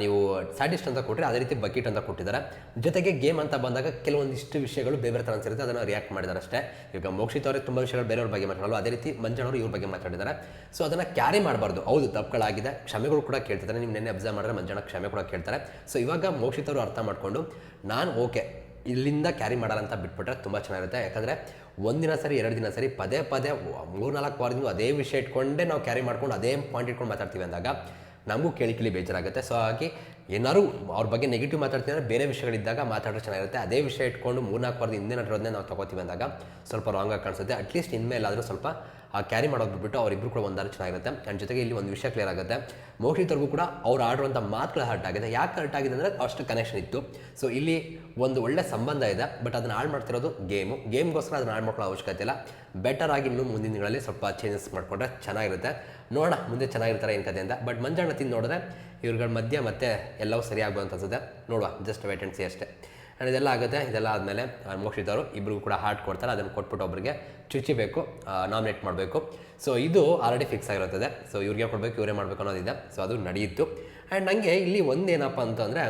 ನೀವು ಸ್ಯಾಟಿಸ್ಟ್ ಅಂತ ಕೊಟ್ಟರೆ ಅದೇ ರೀತಿ ಬಕೆಟ್ ಅಂತ ಕೊಟ್ಟಿದ್ದಾರೆ. ಜೊತೆಗೆ ಗೇಮ್ ಅಂತ ಬಂದಾಗ ಕೆಲವೊಂದಿಷ್ಟು ವಿಷಯಗಳು ಬೇರೆ ಬೇರೆ ಥರ ಅನ್ಸಿರುತ್ತೆ, ಅದನ್ನು ರಿಯಾಕ್ಟ್ ಮಾಡಿದ್ದಾರೆ ಅಷ್ಟೇ. ಈಗ ಮೋಕ್ಷಿತ್ ಅವರೇ ತುಂಬ ವಿಷಯಗಳು ಬೇರೆಯವ್ರ ಬಗ್ಗೆ ಮಾತಾಡಲ್ಲ, ಅದೇ ರೀತಿ ಮಂಜಣ್ಣವರು ಇವ್ರ ಬಗ್ಗೆ ಮಾತಾಡಿದ್ದಾರೆ. ಸೊ ಅದನ್ನು ಕ್ಯಾರಿ ಮಾಡಬಾರ್ದು. ಹೌದು, ತಪ್ಪುಗಳಾಗಿದೆ. ಕ್ಷಮೆಗಳು ಕೂಡ ಕೇಳ್ತಿದ್ದಾರೆ. ನೀವು ನೆನ್ನೆ ಅಬ್ಸರ್ವ್ ಮಾಡಿದ್ರೆ ಮಂಜಣ್ಣ ಕ್ಷಮೆ ಕೂಡ ಕೇಳ್ತಾರೆ. ಸೊ ಇವಾಗ ಮೋಕ್ಷಿತ್ ಅವರು ಅರ್ಥ ಮಾಡಿಕೊಂಡು, ನಾನು ಓಕೆ ಇಲ್ಲಿಂದ ಕ್ಯಾರಿ ಮಾಡಲ್ಲ ಅಂತ ಬಿಟ್ಬಿಟ್ರೆ ತುಂಬ ಚೆನ್ನಾಗಿರುತ್ತೆ. ಯಾಕಂದರೆ ಒಂದಿನ ಸರಿ, ಎರಡು ದಿನ ಸರಿ, ಪದೇ ಪದೇ ಮೂರು ನಾಲ್ಕು ವಾರದಿಂದ ಅದೇ ವಿಷಯ ಇಟ್ಕೊಂಡೇ ನಾವು ಕ್ಯಾರಿ ಮಾಡ್ಕೊಂಡು, ಅದೇ ಪಾಯಿಂಟ್ ಇಟ್ಕೊಂಡು ಮಾತಾಡ್ತೀವಿ ಅಂದಾಗ ನಮಗೂ ಕೇಳಿ ಕೇಳಿ ಬೇಜಾರಾಗುತ್ತೆ. ಸೊ ಹಾಗಾಗಿ ಏನಾದ್ರು ಅವ್ರ ಬಗ್ಗೆ ನೆಗೆಟಿವ್ ಮಾತಾಡ್ತೀನಿ ಅಂದರೆ ಬೇರೆ ವಿಷಯಗಳಿದ್ದಾಗ ಮಾತಾಡೋದು ಚೆನ್ನಾಗಿರುತ್ತೆ. ಅದೇ ವಿಷಯ ಇಟ್ಕೊಂಡು ಮೂರ್ನಾಲ್ಕು ವಾರದ ಹಿಂದೆ ನಟಿರೋದನ್ನೇ ನಾವು ತಗೋತೀವಿ ಅಂದಾಗ ಸ್ವಲ್ಪ ರಾಂಗ್ ಆಗಿ ಕಾಣಿಸುತ್ತೆ. ಅಟ್ಲೀಸ್ಟ್ ಇನ್ಮೇಲಾದರೂ ಸ್ವಲ್ಪ ಆ ಕ್ಯಾರಿ ಮಾಡೋದು ಬಿಟ್ಬಿಟ್ಟು ಅವರಿಬ್ಬರು ಕೂಡ ಒಂದಾರು ಚೆನ್ನಾಗಿರುತ್ತೆ. ಆ್ಯಂಡ್ ಜೊತೆಗೆ ಇಲ್ಲಿ ಒಂದು ವಿಷಯ ಕ್ಲಿಯರ್ ಆಗುತ್ತೆ. ಮೋಕ್ಷಿತವ್ರಿಗೂ ಕೂಡ ಅವ್ರು ಆಡುವಂಥ ಮಾತುಗಳು ಹರ್ಟ್ ಆಗಿದೆ. ಯಾಕೆ ಹರ್ಟ್ ಆಗಿದೆ ಅಂದರೆ ಅಷ್ಟು ಕನೆಕ್ಷನ್ ಇತ್ತು. ಸೊ ಇಲ್ಲಿ ಒಂದು ಒಳ್ಳೆ ಸಂಬಂಧ ಇದೆ. ಬಟ್ ಅದನ್ನ ಹಾಳು ಮಾಡ್ತಿರೋದು ಗೇಮು ಗೇಮ್ಗೋಸ್ಕರ ಅದನ್ನು ಹಾಳು ಮಾಡ್ಕೊಳ್ಳೋ ಅವಶ್ಯಕತೆ ಇಲ್ಲ. ಬೆಟರ್ ಆಗಿ ಇನ್ನೂ ಮುಂದಿನ ದಿನಗಳಲ್ಲಿ ಸ್ವಲ್ಪ ಚೇಂಜಸ್ ಮಾಡಿಕೊಂಡ್ರೆ ಚೆನ್ನಾಗಿರುತ್ತೆ. ನೋಡೋಣ, ಮುಂದೆ ಚೆನ್ನಾಗಿರ್ತಾರೆ ಏನು ಕಥೆಯಿಂದ. ಬಟ್ ಮಂಜಾಣ ತಿಂದು ನೋಡಿದ್ರೆ ಇವ್ರುಗಳ ಮಧ್ಯೆ ಮತ್ತೆ ಎಲ್ಲವೂ ಸರಿ ಆಗ್ಬೋದು ಅಂತ ಅನ್ಸುತ್ತೆ. ನೋಡುವ ಜಸ್ಟ್ ವೇಟ್ ಅಷ್ಟೇ. ಆ್ಯಂಡ್ ಇದೆಲ್ಲ ಆಗುತ್ತೆ. ಇದೆಲ್ಲ ಆದಮೇಲೆ ಮೋಕ್ಷಿತವರು ಇಬ್ಬರಿಗೂ ಕೂಡ ಹಾರ್ಟ್ ಕೊಡ್ತಾರೆ. ಅದನ್ನು ಕೊಟ್ಬಿಟ್ಟು ಒಬ್ಬರಿಗೆ ಚುಚ್ಚಿಬೇಕು ನಾಮಿನೇಟ್ ಮಾಡಬೇಕು. ಸೊ ಇದು ಆಲ್ರೆಡಿ ಫಿಕ್ಸ್ ಆಗಿರುತ್ತದೆ. ಸೊ ಇವ್ರಿಗೆ ಕೊಡಬೇಕು, ಇವರೇ ಮಾಡಬೇಕು ಅನ್ನೋದಿದೆ. ಸೊ ಅದು ನಡೆಯಿತು ಆ್ಯಂಡ್ ನನಗೆ ಇಲ್ಲಿ ಒಂದೇನಪ್ಪ ಅಂತಂದರೆ